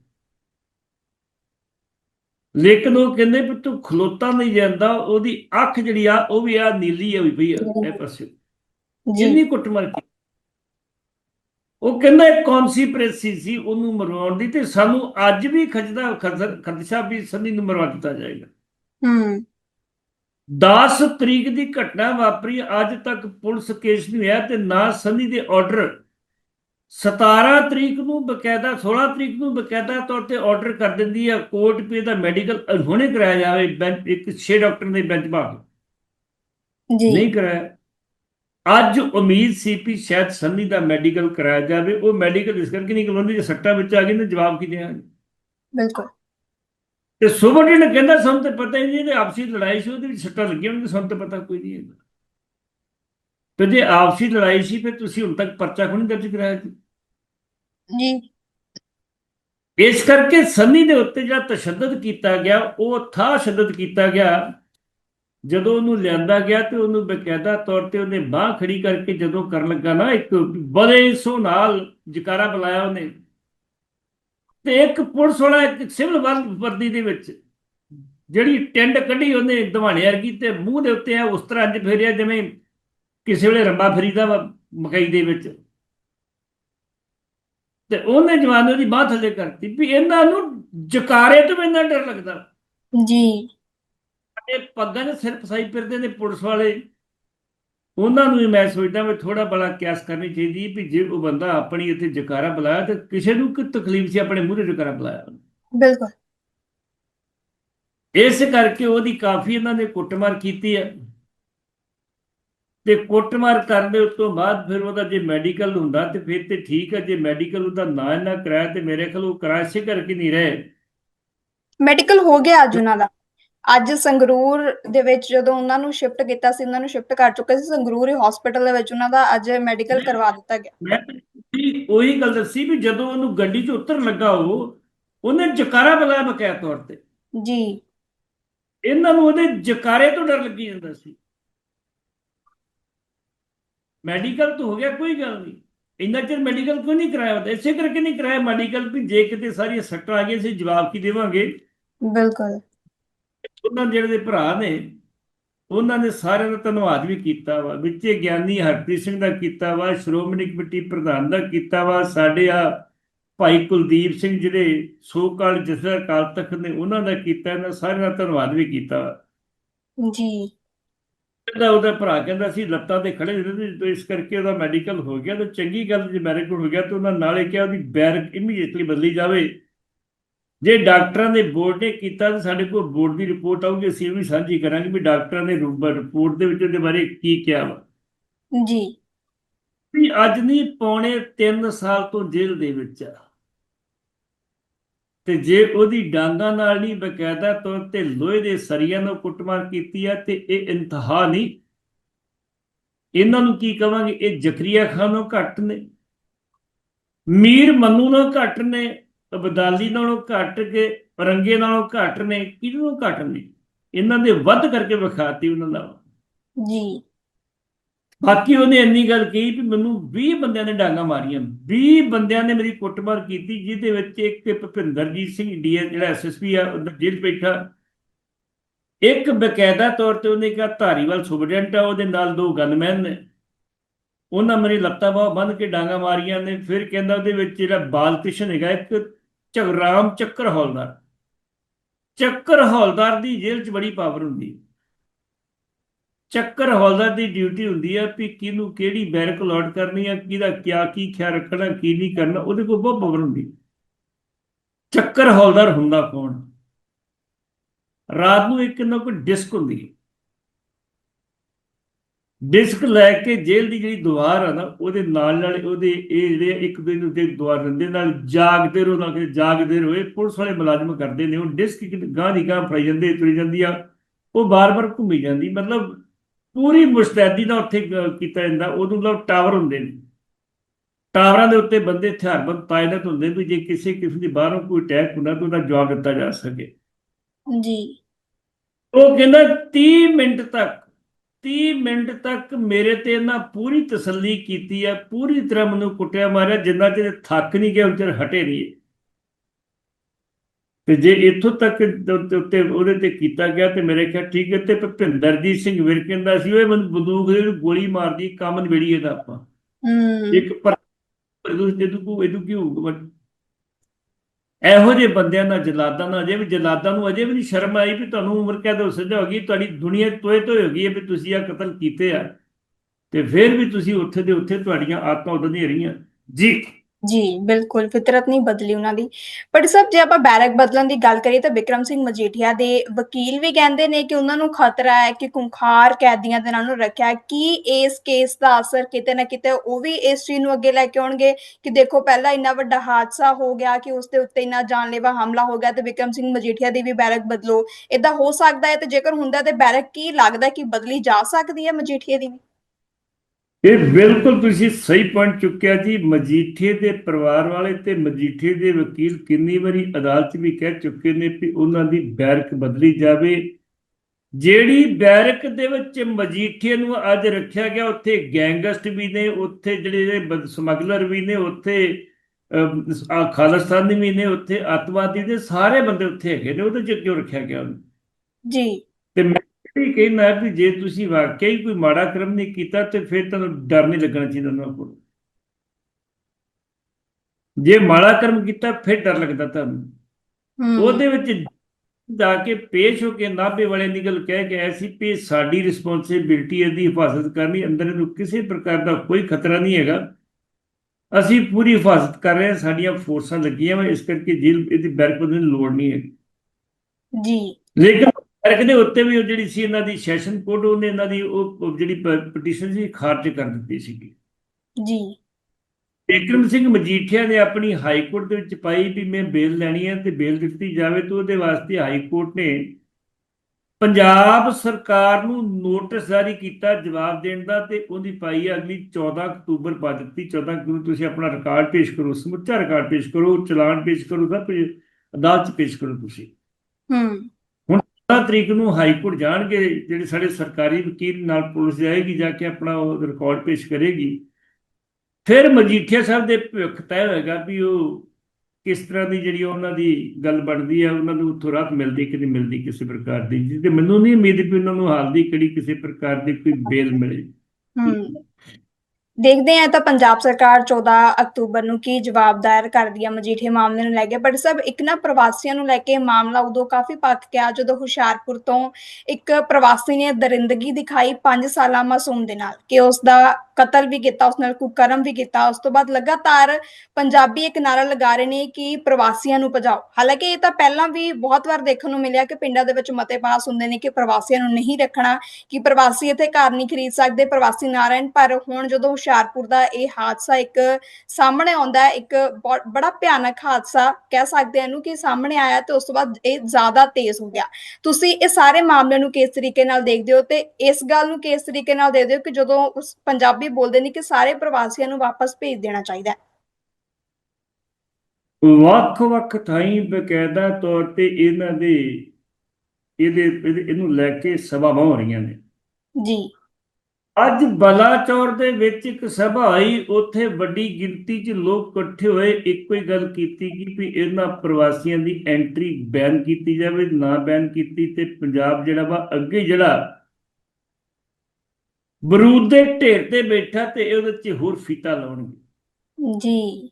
ਲੇਕਿਨ ਉਹ ਕਹਿੰਦੇ ਵੀ ਤੂੰ ਖਲੋਤਾ ਨਹੀਂ ਜਾਂਦਾ ਉਹਦੀ ਅੱਖ ਜਿਹੜੀ ਆ ਉਹ ਵੀ ਆ ਨੀਲੀ ਹੋਈ ਪਈ ਆ ਇਹ ਪਾਸੇ। ਜੀ। ਜਿੰਨੀ ਕੁੱਟਮਾਰ ਕੀਤੀ। ਉਹ ਕਹਿੰਦਾ ਇਹ ਕੌਨਸੀਪ੍ਰੇਸੀ ਸੀ ਉਹਨੂੰ ਮਰਵਾਉਣ ਦੀ ਤੇ ਸਾਨੂੰ ਅੱਜ ਵੀ ਖਜਦਾ ਖਦਸ਼ਾ ਵੀ ਸੰਨੀ ਨੂੰ ਮਰਵਾ ਦਿੱਤਾ ਜਾਏਗਾ। ਹੂੰ। 10 ਤਰੀਕ ਦੀ ਘਟਨਾ ਵਾਪਰੀ ਅੱਜ ਤੱਕ ਪੁਲਿਸ ਕੇਸ ਨਹੀਂ ਹੋਇਆ ਤੇ ਨਾ ਸੰਨੀ ਦੇ ਆਰਡਰ 17 ਤਰੀਕ ਨੂੰ ਬਕਾਇਦਾ 16 ਤਰੀਕ ਨੂੰ ਬਕਾਇਦਾ ਤੌਰ ਤੇ ਆਰਡਰ ਕਰ ਦਿੰਦੀ ਹੈ ਕੋਰਟ ਵੀ ਇਹਦਾ ਮੈਡੀਕਲ ਹੁਣੇ ਕਰਾਇਆ ਜਾਵੇ ਬੈਂਚ ਇੱਕ 6 ਡਾਕਟਰ ਦੇ ਬੈਂਚ ਬਾਹਰ। ਜੀ। ਨਹੀਂ ਕਰਾਇਆ। ਅੱਜ ਉਮੀਦ ਸੀ ਵੀ ਸ਼ਾਇਦ ਸੰਨੀ ਦਾ ਮੈਡੀਕਲ ਕਰਾਇਆ ਜਾਵੇ। ਉਹ ਮੈਡੀਕਲ ਇਸ ਕਰਕੇ ਨਹੀਂ ਕਰਵਾਉਂਦੇ ਜੇ ਸੱਟਾਂ ਵਿੱਚ ਆ ਗਈ ਨਾ ਜਵਾਬ ਕੀ ਦੇਣਗੇ? ਬਿਲਕੁਲ। ਤੇ ਸੁਬਰਡੀ ਨੇ ਕਹਿੰਦਾ ਸਾਨੂੰ ਤੇ ਪਤਾ ਹੀ ਨਹੀਂ ਇਹਦੇ ਆਪਸੀ ਲੜਾਈ ਸੀ ਉਹਦੇ ਵਿੱਚ ਸੱਟਾਂ ਲੱਗੀਆਂ ਹੋਣਗੀਆਂ ਸਾਨੂੰ ਤਾਂ ਪਤਾ ਕੋਈ ਨਹੀਂ ਹੈਗਾ। ਤੇ ਜੇ ਆਪਸੀ ਲੜਾਈ ਸੀ ਫਿਰ ਤੁਸੀਂ ਹੁਣ ਤੱਕ ਪਰਚਾ ਕਿਉਂ ਨਹੀਂ ਦਰਜ ਕਰਾਇਆ ਸੀ? ਜੀ। ਇਸ ਕਰਕੇ ਸੰਨੀ ਦੇ ਉੱਤੇ ਜਿਹੜਾ ਤਸ਼ੱਦਦ ਕੀਤਾ ਗਿਆ ਉਹ ਥਾ ਸ਼ੱਦਦ ਕੀਤਾ ਗਿਆ। ਜਦੋਂ ਉਹਨੂੰ ਲਿਆਂਦਾ ਗਿਆ ਤੇ ਉਹਨੂੰ ਬਕਾਇਦਾ ਤੌਰ ਤੇ ਉਹਨੇ ਬਾਹ ਖੜੀ ਕਰਕੇ ਜਦੋਂ ਕਰਨ ਲੱਗਾ ਨਾ ਇੱਕ ਬੜੇ ਸੋ ਨਾਲ ਜਕਾਰਾ ਬੁਲਾਇਆ ਉਹਨੇ। ਤੇ ਇੱਕ ਪੁਲਿਸ ਵਾਲਾ ਇੱਕ ਸਿਵਲ ਵਰ- ਵਰਦੀ ਦੇ ਵਿੱਚ ਜਿਹੜੀ ਟਿੰਡ ਕੱਢੀ ਉਹਨੇ ਦਵਾਣੇ ਵਰਗੀ ਤੇ ਮੂੰਹ ਦੇ ਉੱਤੇ ਆ ਉਸ ਤਰ੍ਹਾਂ ਅੱਜ ਫੇਰਿਆ ਜਿਵੇਂ ਕਿਸੇ ਵੇਲੇ ਰੰਬਾ ਫਰੀਦਾ ਮਕਈ ਦੇ ਵਿੱਚ। ਤੇ ਉਹਨੇ ਜਵਾਨੋ ਦੀ ਬਾਹ ਥੱਲੇ ਕਰਤੀ ਵੀ ਇਹਨਾਂ ਨੂੰ ਜਕਾਰੇ ਤੋਂ ਇੰਨਾ ਡਰ ਲੱਗਦਾ। ਜੀ। ਇਹ ਪੱਗਾਂ ਦੇ ਸਿਰ ਫਸਾਈ ਫਿਰਦੇ ਨੇ ਪੁਲਿਸ ਵਾਲੇ। ਉਹਨਾਂ ਨੂੰ ਵੀ ਮੈਂ ਸੋਚਦਾ ਵੀ ਥੋੜਾ ਬੜਾ ਕਿਆਸ ਕਰਨੀ ਚਾਹੀਦੀ ਵੀ ਜੇ ਉਹ ਬੰਦਾ ਆਪਣੀ ਇੱਥੇ ਜਕਾਰਾ ਬੁਲਾਇਆ ਤੇ ਕਿਸੇ ਨੂੰ ਕੀ ਤਕਲੀਫ ਸੀ ਆਪਣੇ ਮੂਹਰੇ ਜਕਾਰਾ ਬੁਲਾਇਆ ਬਿਲਕੁਲ। ਇਸ ਕਰਕੇ ਉਹਦੀ ਕਾਫੀ ਇਹਨਾਂ ਨੇ ਕੁੱਟਮਾਰ ਕੀਤੀ ਹੈ। ਤੇ ਕੁੱਟਮਾਰ ਕਰਨ ਦੇ ਉਸ ਤੋਂ ਬਾਅਦ ਫਿਰ ਉਹਦਾ ਜੇ ਮੈਡੀਕਲ ਹੁੰਦਾ ਤੇ ਫਿਰ ਤੇ ਠੀਕ ਹੈ ਜੇ ਮੈਡੀਕਲ ਉਹਦਾ ਨਾ ਨਾ ਕਰਾਇਆ ਤੇ ਮੇਰੇ ਖਿਆਲ ਉਹ ਕਰਕੇ ਨਹੀਂ ਰਹੇ। ਮੈਡੀਕਲ ਹੋ ਗਿਆ ਅੱਜ ਉਹਨਾਂ ਦਾ। ਅੱਜ ਸੰਗਰੂਰ ਦੇ ਵਿੱਚ ਜਦੋਂ ਉਹਨਾਂ ਨੂੰ ਸ਼ਿਫਟ ਕੀਤਾ ਸੀ ਉਹਨਾਂ ਨੂੰ ਸ਼ਿਫਟ ਕਰ ਚੁੱਕੇ ਸੀ ਸੰਗਰੂਰ ਹਸਪੀਟਲ ਦੇ ਵਿੱਚ ਉਹਨਾਂ ਦਾ ਅੱਜ ਮੈਡੀਕਲ ਕਰਵਾ ਦਿੱਤਾ ਗਿਆ। ਮੈਂ ਉਹੀ ਗੱਲ ਦੱਸੀ ਵੀ ਜਦੋਂ ਉਹਨੂੰ ਗੱਡੀ 'ਚ ਉਤਰਨ ਲੱਗਾ ਉਹ ਉਹਨੇ ਜਕਾਰਾ ਬੁਲਾਇਆ ਬਕਾਇਆ ਤੌਰ ਤੇ। ਜੀ। ਇਹਨਾਂ ਨੂੰ ਉਹਦੇ ਜਕਾਰੇ ਤੋਂ ਡਰ ਲੱਗੀ ਜਾਂਦਾ ਸੀ। ਮੈਡੀਕਲ ਤਾਂ ਹੋ ਗਿਆ ਕੋਈ ਗੱਲ ਨਹੀਂ। ਇੰਨਾ ਚਿਰ ਮੈਡੀਕਲ ਕਿਉਂ ਨਹੀਂ ਕਰਾਇਆ ਹੁੰਦਾ? ਇਸੇ ਕਰਕੇ ਨਹੀਂ ਕਰਾਇਆ ਮੈਡੀਕਲ ਵੀ ਜੇ ਕਿਤੇ ਸਾਰੀਆਂ ਸੱਟਾਂ ਆ ਗਈਆਂ ਸੀ ਜਵਾਬ ਕੀ ਦੇਵਾਂਗੇ? ਬਿਲਕੁਲ। ਉਹਨਾਂ ਜਿਹੜੇ ਦੇ ਭਰਾ ਨੇ ਉਹਨਾਂ ਨੇ ਸਾਰਿਆਂ ਦਾ ਧੰਨਵਾਦ ਵੀ ਕੀਤਾ ਵਾ। ਵਿੱਚੇ ਗਿਆਨੀ ਹਰਪ੍ਰੀਤ ਸਿੰਘ ਦਾ ਕੀਤਾ ਵਾ ਸ਼੍ਰੋਮਣੀ ਕਮੇਟੀ ਪ੍ਰਧਾਨ ਦਾ ਕੀਤਾ ਵਾ। ਸਾਡੇ ਆ ਭਾਈ ਕੁਲਦੀਪ ਸਿੰਘ ਜਿਹੜੇ ਸੋ ਕਾਲ ਜਸਰ ਅਕਾਲ ਤਖਤ ਨੇ ਉਹਨਾਂ ਦਾ ਕੀਤਾ ਇਹਨਾਂ ਸਾਰਿਆਂ ਦਾ ਧੰਨਵਾਦ ਵੀ ਕੀਤਾ ਜੀ। ਕਹਿੰਦਾ ਉਹਦਾ ਭਰਾ ਕਹਿੰਦਾ ਸੀ ਲੱਤਾਂ ਤੇ ਖੜੇ ਹੁੰਦੇ ਸੀ ਤੇ ਇਸ ਕਰਕੇ ਉਹਦਾ ਮੈਡੀਕਲ ਹੋ ਗਿਆ ਤਾਂ ਚੰਗੀ ਗੱਲ ਜੇ ਮੈਡੀਕਲ ਹੋ ਗਿਆ ਤਾਂ ਉਹਨਾਂ ਨਾਲੇ ਕਿਹਾ ਉਹਦੀ ਬੈਰਕ ਇਮੀਡੀਏਟਲੀ ਬਦਲੀ ਜਾਵੇ। ਜੇ ਡਾਕਟਰਾਂ ਦੇ ਬੋਰਡ ਨੇ ਕੀਤਾ ਤਾਂ ਸਾਡੇ ਕੋਲ ਬੋਰਡ ਦੀ ਰਿਪੋਰਟ ਆਊਗੀ ਅਸੀਂ ਵੀ ਸਾਂਝੀ ਕਰਾਂਗੇ ਵੀ ਡਾਕਟਰਾਂ ਨੇ ਰਿਪੋਰਟ ਦੇ ਵਿੱਚ ਉਹਦੇ ਬਾਰੇ ਕੀ ਕਿਹਾ ਵਾ। ਜੀ। ਵੀ ਅੱਜ ਨਹੀਂ ਪੌਣੇ 3 ਸਾਲ ਤੋਂ ਜੇਲ੍ਹ ਦੇ ਵਿੱਚ ਆ। ਤੇ ਜੇ ਉਹਦੀ ਡਾਂਗਾ ਨਾਲ ਨਹੀਂ ਬਕਾਇਦਾ ਤੌਰ ਤੇ ਲੋਹੇ ਦੇ ਸਰੀਆਂ ਨਾਲ ਕੁੱਟਮਾਰ ਕੀਤੀ ਆ ਤੇ ਇਹ ਇੰਤਹਾ ਨਹੀਂ। ਇਹਨਾਂ ਨੂੰ ਕੀ ਕਵਾਂਗੇ? ਇਹ ਜ਼ਕਰੀਆ ਖਾਨ ਨਾਲੋਂ ਘੱਟ ਨੇ। ਮੀਰ ਮੰਨੂ ਨਾਲ ਘੱਟ ਨੇ, ਅਬਦਾਲੀ ਨਾਲੋਂ ਘੱਟ ਕੇ ਰੰਗੇ ਨਾਲੋਂ ਘੱਟ ਨੇ ਕਿਹਨੂੰ ਘੱਟ ਨੇ? ਇਹਨਾਂ ਦੇ ਵੱਧ ਕਰਕੇ ਵਿਖਾਤੀ ਉਹਨਾਂ ਨਾਲ ਜੀ। ਬਾਕੀ ਉਹਨੇ ਇੰਨੀ ਗੱਲ ਕਹੀ ਵੀ ਮੈਨੂੰ 20 ਬੰਦਿਆਂ ਨੇ ਡਾਂਗਾ ਮਾਰੀਆਂ 20 ਬੰਦਿਆਂ ਨੇ ਮੇਰੀ ਕੁੱਟਮਾਰ ਕੀਤੀ, ਜਿਹਦੇ ਵਿੱਚ ਇੱਕ ਭੁਪਿੰਦਰਜੀਤ ਸਿੰਘ ਡੀਏ ਜਿਹੜਾ ਐਸਐਸਪੀ ਆ, ਉਹਦਾ ਜੇਲ੍ਹ ਬੈਠਾ। ਇੱਕ ਬਕਾਇਦਾ ਤੌਰ ਤੇ ਉਹਨੇ ਕਿਹਾ ਧਾਰੀਵਾਲ ਸੁਪਰਡੈਂਟ ਆ, ਉਹਦੇ ਨਾਲ ਦੋ ਗਨਮੈਨ ਨੇ। ਉਹਨਾਂ ਮੇਰੀ ਲੱਤਾਂ ਬਾਹ ਬੰਨ ਕੇ ਡਾਂਗਾ ਮਾਰੀਆਂ ਨੇ, ਫਿਰ ਕਹਿੰਦਾ ਉਹਦੇ ਵਿੱਚ ਜਿਹੜਾ ਬਾਲਕ੍ਰਿਸ਼ਨ ਹੈਗਾ, ਇੱਕ ਚਗਰਾਮ ਚੱਕਰ ਹੌਲਦਾਰ। ਚੱਕਰ ਹੌਲਦਾਰ ਦੀ ਜੇਲ੍ਹ 'ਚ ਬੜੀ ਪਾਵਰ ਹੁੰਦੀ। ਹੈ ਚੱਕਰ ਹੌਲਦਾਰ ਦੀ ਡਿਊਟੀ ਹੁੰਦੀ ਹੈ ਵੀ ਕਿਹਨੂੰ ਕਿਹੜੀ ਬੈਰਕ ਲੋਡ ਕਰਨੀ ਹੈ ਕਿਹਦਾ ਕਿਆ, ਕੀ ਖਿਆਲ ਰੱਖਣਾ, ਕੀ ਨਹੀਂ ਕਰਨਾ, ਉਹਦੇ ਕੋਲ ਬਹੁਤ ਪਾਵਰ ਹੁੰਦੀ। ਚੱਕਰ ਹੌਲਦਾਰ ਹੁੰਦਾ ਕੌਣ? ਰਾਤ ਨੂੰ ਇੱਕ ਨਾ ਕੋਈ ਡਿਸਕ ਹੁੰਦੀ ਹੈ ਡਿਸਕ ਲੈ ਕੇ ਜੇਲ੍ਹ ਦੀ ਜਿਹੜੀ ਦੀਵਾਰ ਆ ਨਾ, ਉਹਦੇ ਨਾਲ ਨਾਲ ਉਹਦੇ ਇਹ ਜਿਹੜੇ ਇੱਕ ਦੂਜੇ ਨੂੰ ਦੇ ਦੀਵਾਰ ਰੰਦੇ ਨਾਲ ਜਾਗਦੇ ਰਹੋ, ਨਾ ਕਿ ਜਾਗਦੇ ਰਹੋ ਇਹ ਪੁਲਿਸ ਵਾਲੇ ਮੁਲਾਜ਼ਮ ਕਰਦੇ ਨੇ, ਉਹ ਡਿਸਕ ਕਿ ਗਾਂ ਦੀ ਗਾਂ ਫੜਾਈ ਜਾਂਦੇ, ਤੁਰੀ ਜਾਂਦੀ ਆ, ਉਹ ਬਾਰ-ਬਾਰ ਘੁੰਮੀ ਜਾਂਦੀ, ਮਤਲਬ ਪੂਰੀ ਮੁਸਤੈਦੀ ਨਾਲ ਉੱਥੇ ਕੀਤਾ ਜਾਂਦਾ। ਉਦੋਂ ਲੋਕ ਟਾਵਰ ਹੁੰਦੇ ਨੇ। ਟਾਵਰਾਂ ਦੇ ਉੱਤੇ ਬੰਦੇ ਹਥਿਆਰਬੰਦ ਤਾਇਨਾਤ ਹੁੰਦੇ ਵੀ ਜੇ ਕਿਸੇ ਕਿਸਮ ਦੀ ਬਾਹਰੋਂ ਕੋਈ ਅਟੈਕ ਹੁੰਦਾ ਤਾਂ ਉਹਦਾ ਜਵਾਬ ਦਿੱਤਾ ਜਾ ਸਕੇ। ਜੀ। ਉਹ ਕਹਿੰਦਾ 30 ਮਿੰਟ ਤੱਕ 30 ਮਿੰਟ ਤੱਕ ਮੇਰੇ ਤੇ ਇਹਨਾਂ ਪੂਰੀ ਤਸੱਲੀ ਕੀਤੀ ਹੈ। ਪੂਰੀ ਤਰ੍ਹਾਂ ਮੈਨੂੰ ਕੁੱਟਿਆ ਮਾਰਿਆ। ਜਿੰਨਾ ਚਿਰ ਥੱਕ ਨਹੀਂ ਗਿਆ ਉਹ ਚਿਰ ਹਟੇ ਨਹੀਂ। ਤੇ ਜੇ ਇੱਥੋਂ ਤੱਕ ਦੇ ਉੱਤੇ ਉਹਦੇ ਤੇ ਕੀਤਾ ਗਿਆ ਤੇ ਮੇਰੇ ਖਿਆਲ ਠੀਕ ਹੈ ਤੇ ਭੁਪਿੰਦਰਜੀਤ ਸਿੰਘ ਵਿਰਕ ਕਹਿੰਦਾ ਸੀ ਮੈਨੂੰ ਬੰਦੂਕ ਦੇ ਗੋਲੀ ਮਾਰਦੀ ਕੰਮ ਨਿਬੜੀ ਇਹਦਾ ਆਪਾਂ। ਇੱਕ ਪਰ ਇਹਦੂ ਕੋ ਇਹਦੂ ਕੀ ਹੋਊਗਾ ਇਹੋ ਜਿਹੇ ਬੰਦਿਆਂ ਨਾਲ ਜਲਾਦਾਂ ਨਾਲ ਅਜੇ ਵੀ ਜਲਾਦਾਂ ਨੂੰ ਅਜੇ ਵੀ ਨਹੀਂ ਸ਼ਰਮ ਆਈ ਵੀ ਤੁਹਾਨੂੰ ਉਮਰ ਕੈਦ ਹੋ ਸਜ਼ਾ ਹੋ ਗਈ ਤੁਹਾਡੀ ਦੁਨੀਆ ਤੋਏ ਤੋਏ ਹੋ ਗਈ ਹੈ ਵੀ ਤੁਸੀਂ ਆ ਕਤਲ ਕੀਤੇ ਆ। ਤੇ ਫਿਰ ਵੀ ਤੁਸੀਂ ਉੱਥੇ ਦੇ ਉੱਥੇ ਤੁਹਾਡੀਆਂ ਆਤਮਾ ਉਦੋਂ ਦੀਆਂ ਰਹੀਆਂ। ਜੀ। ਜੀ, ਬਿਲਕੁਲ, ਫਿਤਰਤ ਨਹੀਂ ਬਦਲੀ ਉਹਨਾਂ ਦੀ। ਪਰ ਸਭ ਜੇ ਆਪਾਂ ਬੈਰਕ ਬਦਲਣ ਦੀ ਗੱਲ ਕਰੀਏ ਤਾਂ ਵਿਕਰਮ ਸਿੰਘ ਮਜੀਠੀਆ ਦੇ ਵਕੀਲ ਵੀ ਕਹਿੰਦੇ ਨੇ ਕਿ ਉਹਨਾਂ ਨੂੰ ਖਤਰਾ ਹੈ ਕਿ ਖੁੰਖਾਰ ਕੈਦੀਆਂ ਦੇ ਨਾਲ ਨੂੰ ਰੱਖਿਆ ਹੈ। ਇਸ ਕੇਸ ਦਾ ਅਸਰ ਕਿਤੇ ਨਾ ਕਿਤੇ ਉਹ ਵੀ ਇਸ ਚੀਜ਼ ਨੂੰ ਅੱਗੇ ਲੈ ਕੇ ਆਉਣਗੇ ਕਿ ਦੇਖੋ, ਪਹਿਲਾਂ ਇੰਨਾ ਵੱਡਾ ਹਾਦਸਾ ਹੋ ਗਿਆ ਕਿ ਉਸ ਦੇ ਉੱਤੇ ਇੰਨਾ ਜਾਨਲੇਵਾ ਹਮਲਾ ਹੋ ਗਿਆ ਤੇ ਵਿਕਰਮ ਸਿੰਘ ਮਜੀਠੀਆ ਦੀ ਵੀ ਬੈਰਕ ਬਦਲੋ। ਇਦਾਂ ਹੋ ਸਕਦਾ ਹੈ ਤੇ ਜੇਕਰ ਹੁੰਦਾ ਤੇ ਬੈਰਕ ਕੀ ਲੱਗਦਾ ਕਿ ਬਦਲੀ ਜਾ ਸਕਦੀ ਹੈ ਮਜੀਠੀਆ ਦੀ ਵੀ? ਇਹ ਬਿਲਕੁਲ ਤੁਸੀਂ ਸਹੀ ਪੁਆਇੰਟ ਚੁੱਕਿਆ ਜੀ। ਮਜੀਠੇ ਦੇ ਪਰਿਵਾਰ ਵਾਲੇ ਤੇ ਮਜੀਠੇ ਦੇ ਵਕੀਲ ਕਿੰਨੀ ਵਾਰੀ ਅਦਾਲਤ ਵੀ ਕਹਿ ਚੁੱਕੇ ਨੇ ਕਿ ਉਹਨਾਂ ਦੀ ਬੈਰਕ ਬਦਲੀ ਜਾਵੇ। ਜਿਹੜੀ ਬੈਰਕ ਦੇ ਵਿੱਚ ਮਜੀਠੇ ਨੂੰ ਅੱਜ ਰੱਖਿਆ ਗਿਆ ਉੱਥੇ ਗੈਂਗਸਟ ਵੀ ਨੇ ਉੱਥੇ ਜਿਹੜੇ ਸਮਗਲਰ ਵੀ ਨੇ ਉੱਥੇ ਖਾਲਿਸਤਾਨੀ ਵੀ ਨੇ ਉੱਥੇ ਅੱਤਵਾਦੀ ਨੇ ਸਾਰੇ ਬੰਦੇ ਉੱਥੇ ਹੈਗੇ ਨੇ ਉਹਦੇ 'ਚ ਕਿਉਂ ਰੱਖਿਆ ਗਿਆ ਜੀ। ਤੇ ਵੀ ਕਹਿੰਦਾ ਹੈ ਵੀ ਜੇ ਤੁਸੀਂ ਵਾਕਈ ਕੋਈ ਮਾੜਾ ਕਰਮ ਨਹੀਂ ਕੀਤਾ ਤੇ ਫਿਰ ਤੁਹਾਨੂੰ ਡਰ ਨਹੀਂ ਲੱਗਣਾ ਚਾਹੀਦਾ ਉਹਨਾਂ ਕੋਲ। ਜੇ ਮਾੜਾ ਕਰਮ ਕੀਤਾ ਫਿਰ ਡਰ ਲੱਗਦਾ ਤੁਹਾਨੂੰ। ਹੂੰ। ਉਹਦੇ ਵਿੱਚ ਜਾ ਕੇ ਪੇਸ਼ ਹੋ ਕੇ ਨਾਭੇ ਵਾਲੇ ਦੀ ਗੱਲ ਕਹਿ ਕੇ ਆਇਆ ਸੀ ਵੀ ਸਾਡੀ ਰਿਸਪੌਂਸਿਬਿਲਟੀ ਹੈ ਦੀ ਹਿਫਾਜ਼ਤ ਕਰਨੀ ਅੰਦਰ ਨੂੰ ਕਿਸੇ ਪ੍ਰਕਾਰ ਦਾ ਕੋਈ ਖਤਰਾ ਨਹੀਂ ਹੈਗਾ। ਅਸੀਂ ਪੂਰੀ ਹਿਫਾਜ਼ਤ ਕਰ ਰਹੇ ਹਾਂ ਸਾਡੀਆਂ ਫੋਰਸਾਂ ਲੱਗੀਆਂ ਵਾ ਇਸ ਕਰਕੇ ਜੇਲ੍ਹ ਇਹਦੀ ਬੈਰਕ ਦੀ ਲੋੜ ਨਹੀਂ ਹੈ ਜੀ। ਲੇਕਿਨ ਬੈਰਕ ਦੇ ਉੱਤੇ ਵੀ ਉਹ ਜਿਹੜੀ ਸੀ ਇਹਨਾਂ ਦੀ ਸੈਸ਼ਨ ਕੋਰਟ ਉਹਨੇ ਇਹਨਾਂ ਦੀ ਉਹ ਜਿਹੜੀ ਪਟੀਸ਼ਨ ਸੀ ਖਾਰਜ ਕਰ ਦਿੱਤੀ ਸੀਗੀ। ਜੀ। ਏਕਰਮ ਸਿੰਘ ਮਜੀਠੀਆ ਨੇ ਆਪਣੀ ਹਾਈ ਕੋਰਟ ਦੇ ਵਿੱਚ ਪਾਈ ਵੀ ਮੈਂ ਬੇਲ ਲੈਣੀ ਹੈ ਤੇ ਬੇਲ ਦਿੱਤੀ ਜਾਵੇ ਤੇ ਉਹਦੇ ਵਾਸਤੇ ਹਾਈ ਕੋਰਟ ਨੇ ਪੰਜਾਬ ਸਰਕਾਰ ਨੂੰ ਨੋਟਿਸ ਜਾਰੀ ਕੀਤਾ ਜਵਾਬ ਦੇਣ ਦਾ ਤੇ ਉਹਦੀ ਪਾਈ ਅਗਲੀ 14 ਅਕਤੂਬਰ ਪਾ ਦਿੱਤੀ। 14 ਅਕਤੂਬਰ ਨੂੰ ਤੁਸੀਂ ਆਪਣਾ ਰਿਕਾਰਡ ਪੇਸ਼ ਕਰੋ ਸਮੁੱਚਾ ਰਿਕਾਰਡ ਪੇਸ਼ ਕਰੋ ਚਲਾਨ ਪੇਸ਼ ਕਰੋ ਸਭ ਅਦਾਲਤ 'ਚ ਪੇਸ਼ ਕਰੋ ਤੁਸੀਂ। ਹੂੰ। 14 ਤਰੀਕ ਨੂੰ ਹਾਈ ਕੋਰਟ ਜਾਣਗੇ ਜਿਹੜੇ ਸਾਡੇ ਸਰਕਾਰੀ ਵਕੀਲ ਨਾਲ ਪੁਲਿਸ ਜਾਏਗੀ ਜਾ ਕੇ ਆਪਣਾ ਉਹ ਰਿਕਾਰਡ ਪੇਸ਼ ਕਰੇਗੀ। ਫਿਰ ਮਜੀਠੀਆ ਸਾਹਿਬ ਦੇ ਭਵਿੱਖ ਤੈਅ ਹੋਏਗਾ ਵੀ ਉਹ ਕਿਸ ਤਰ੍ਹਾਂ ਦੀ ਜਿਹੜੀ ਉਹਨਾਂ ਦੀ ਗੱਲ ਬਣਦੀ ਹੈ, ਉਹਨਾਂ ਨੂੰ ਉੱਥੋਂ ਰਾਹਤ ਮਿਲਦੀ ਕਿ ਨਹੀਂ ਮਿਲਦੀ ਕਿਸੇ ਪ੍ਰਕਾਰ ਦੀ। ਤੇ ਮੈਨੂੰ ਨਹੀਂ ਉਮੀਦ ਵੀ ਉਹਨਾਂ ਨੂੰ ਹਾਲ ਦੀ ਕਿਹੜੀ ਕਿਸੇ ਪ੍ਰਕਾਰ ਦੀ ਕੋਈ ਬੇਲ ਮਿਲੇ। ਹੂੰ। ਦੇਖਦੇ ਹਾਂ ਤਾਂ ਪੰਜਾਬ ਸਰਕਾਰ 14 ਅਕਤੂਬਰ ਨੂੰ ਕੀ ਜਵਾਬ ਦਾਇਰ ਕਰਦੀ ਹੈ ਮਜੀਠੇ ਮਾਮਲੇ ਨੂੰ ਲੈ ਕੇ ਬਟ ਸਭ ਇੱਕ ਨਾ ਪ੍ਰਵਾਸੀਆਂ ਨੂੰ ਲੈ ਕੇ ਮਾਮਲਾ ਉਦੋਂ ਕਾਫੀ ਪੱਕ ਗਿਆ ਜਦੋਂ ਹੁਸ਼ਿਆਰਪੁਰ ਤੋਂ ਇੱਕ ਪ੍ਰਵਾਸੀ ਨੇ ਦਰਿੰਦਗੀ ਦਿਖਾਈ 5 ਸਾਲਾਂ ਮਾਸੂਮ ਦੇ ਨਾਲ ਕਿ ਉਸ ਦਾ ਕਤਲ ਵੀ ਕੀਤਾ, ਉਸ ਨਾਲ ਕੁਕਰਮ ਵੀ ਕੀਤਾ। ਉਸ ਤੋਂ ਬਾਅਦ ਲਗਾਤਾਰ ਪੰਜਾਬੀ ਇੱਕ ਨਾਰਾ ਲਗਾ ਰਹੇ ਨੇ ਕਿ ਪ੍ਰਵਾਸੀਆਂ ਨੂੰ ਭਜਾਓ। ਹਾਲਾਂਕਿ ਇਹ ਤਾਂ ਪਹਿਲਾਂ ਵੀ ਬਹੁਤ ਵਾਰ ਦੇਖਣ ਨੂੰ ਮਿਲਿਆ ਕਿ ਪਿੰਡਾਂ ਦੇ ਵਿੱਚ ਮਤੇ ਪਾਸ ਹੁੰਦੇ ਨੇ ਕਿ ਪ੍ਰਵਾਸੀਆਂ ਨੂੰ ਨਹੀਂ ਰੱਖਣਾ, ਕਿ ਪ੍ਰਵਾਸੀ ਇੱਥੇ ਘਰ ਨਹੀਂ ਖਰੀਦ ਸਕਦੇ, ਪ੍ਰਵਾਸੀ ਨਾ ਪਰ ਹੁਣ ਜਦੋਂ ਹੁਸ਼ਿਆਰਪੁਰ ਦਾ ਇਹ ਹਾਦਸਾ ਇੱਕ ਸਾਹਮਣੇ ਆਉਂਦਾ ਹੈ, ਇੱਕ ਬਹੁਤ, ਬੜਾ ਭਿਆਨਕ ਹਾਦਸਾ ਕਹਿ ਸਕਦੇ ਹਾਂ ਇਹਨੂੰ ਕਿ ਸਾਹਮਣੇ ਆਇਆ ਤੇ ਉਸ ਤੋਂ ਬਾਅਦ ਇਹ ਜ਼ਿਆਦਾ ਤੇਜ਼ ਹੋ ਗਿਆ। ਤੁਸੀਂ ਇਹ ਸਾਰੇ ਮਾਮਲੇ ਨੂੰ ਕਿਸ ਤਰੀਕੇ ਨਾਲ ਦੇਖਦੇ ਹੋ ਤੇ ਇਸ ਗੱਲ ਨੂੰ ਕਿਸ ਤਰੀਕੇ ਨਾਲ ਦੇਖਦੇ ਹੋ ਕਿ ਜਦੋਂ ਉਸ ਪੰਜਾਬੀ ਬੋਲਦੇ ਨੇ ਕਿ ਸਾਰੇ ਪ੍ਰਵਾਸੀਆਂ ਨੂੰ ਵਾਪਸ ਭੇਜ ਦੇਣਾ ਚਾਹੀਦਾ ਹੈ। ਵੱਖ-ਵੱਖ ਥਾਈਂ ਬਕਾਇਦਾ ਤੌਰ ਤੇ ਇਹਨਾਂ ਦੇ ਇਹਦੇ- ਇਹਨੂੰ ਲੈ ਕੇ ਸਭਾਵਾਂ ਹੋ ਰਹੀਆਂ ਨੇ। ਜੀ। ਅੱਜ ਬਲਾਚੌਰ ਦੇ ਵਿੱਚ ਇੱਕ ਸਭਾ ਆਈ ਉੱਥੇ ਵੱਡੀ ਗਿਣਤੀ 'ਚ ਲੋਕ ਇਕੱਠੇ ਹੋਏ ਇੱਕੋ ਹੀ ਗੱਲ ਕੀਤੀ ਕਿ ਵੀ ਇਹਨਾਂ ਪ੍ਰਵਾਸੀਆਂ ਦੀ ਐਂਟਰੀ ਬੈਨ ਕੀਤੀ ਜਾਵੇ ਨਾ ਬੈਨ ਕੀਤੀ ਤੇ ਪੰਜਾਬ ਜਿਹੜਾ ਵਾ ਅੱਗੇ ਜਿਹੜਾ ਬਰੂਦ ਦੇ ਢੇਰ ਤੇ ਬੈਠਾ ਤੇ ਉਹਦੇ 'ਚ ਹੋਰ ਫੀਤਾ ਲਾਉਣਗੇ। ਜੀ।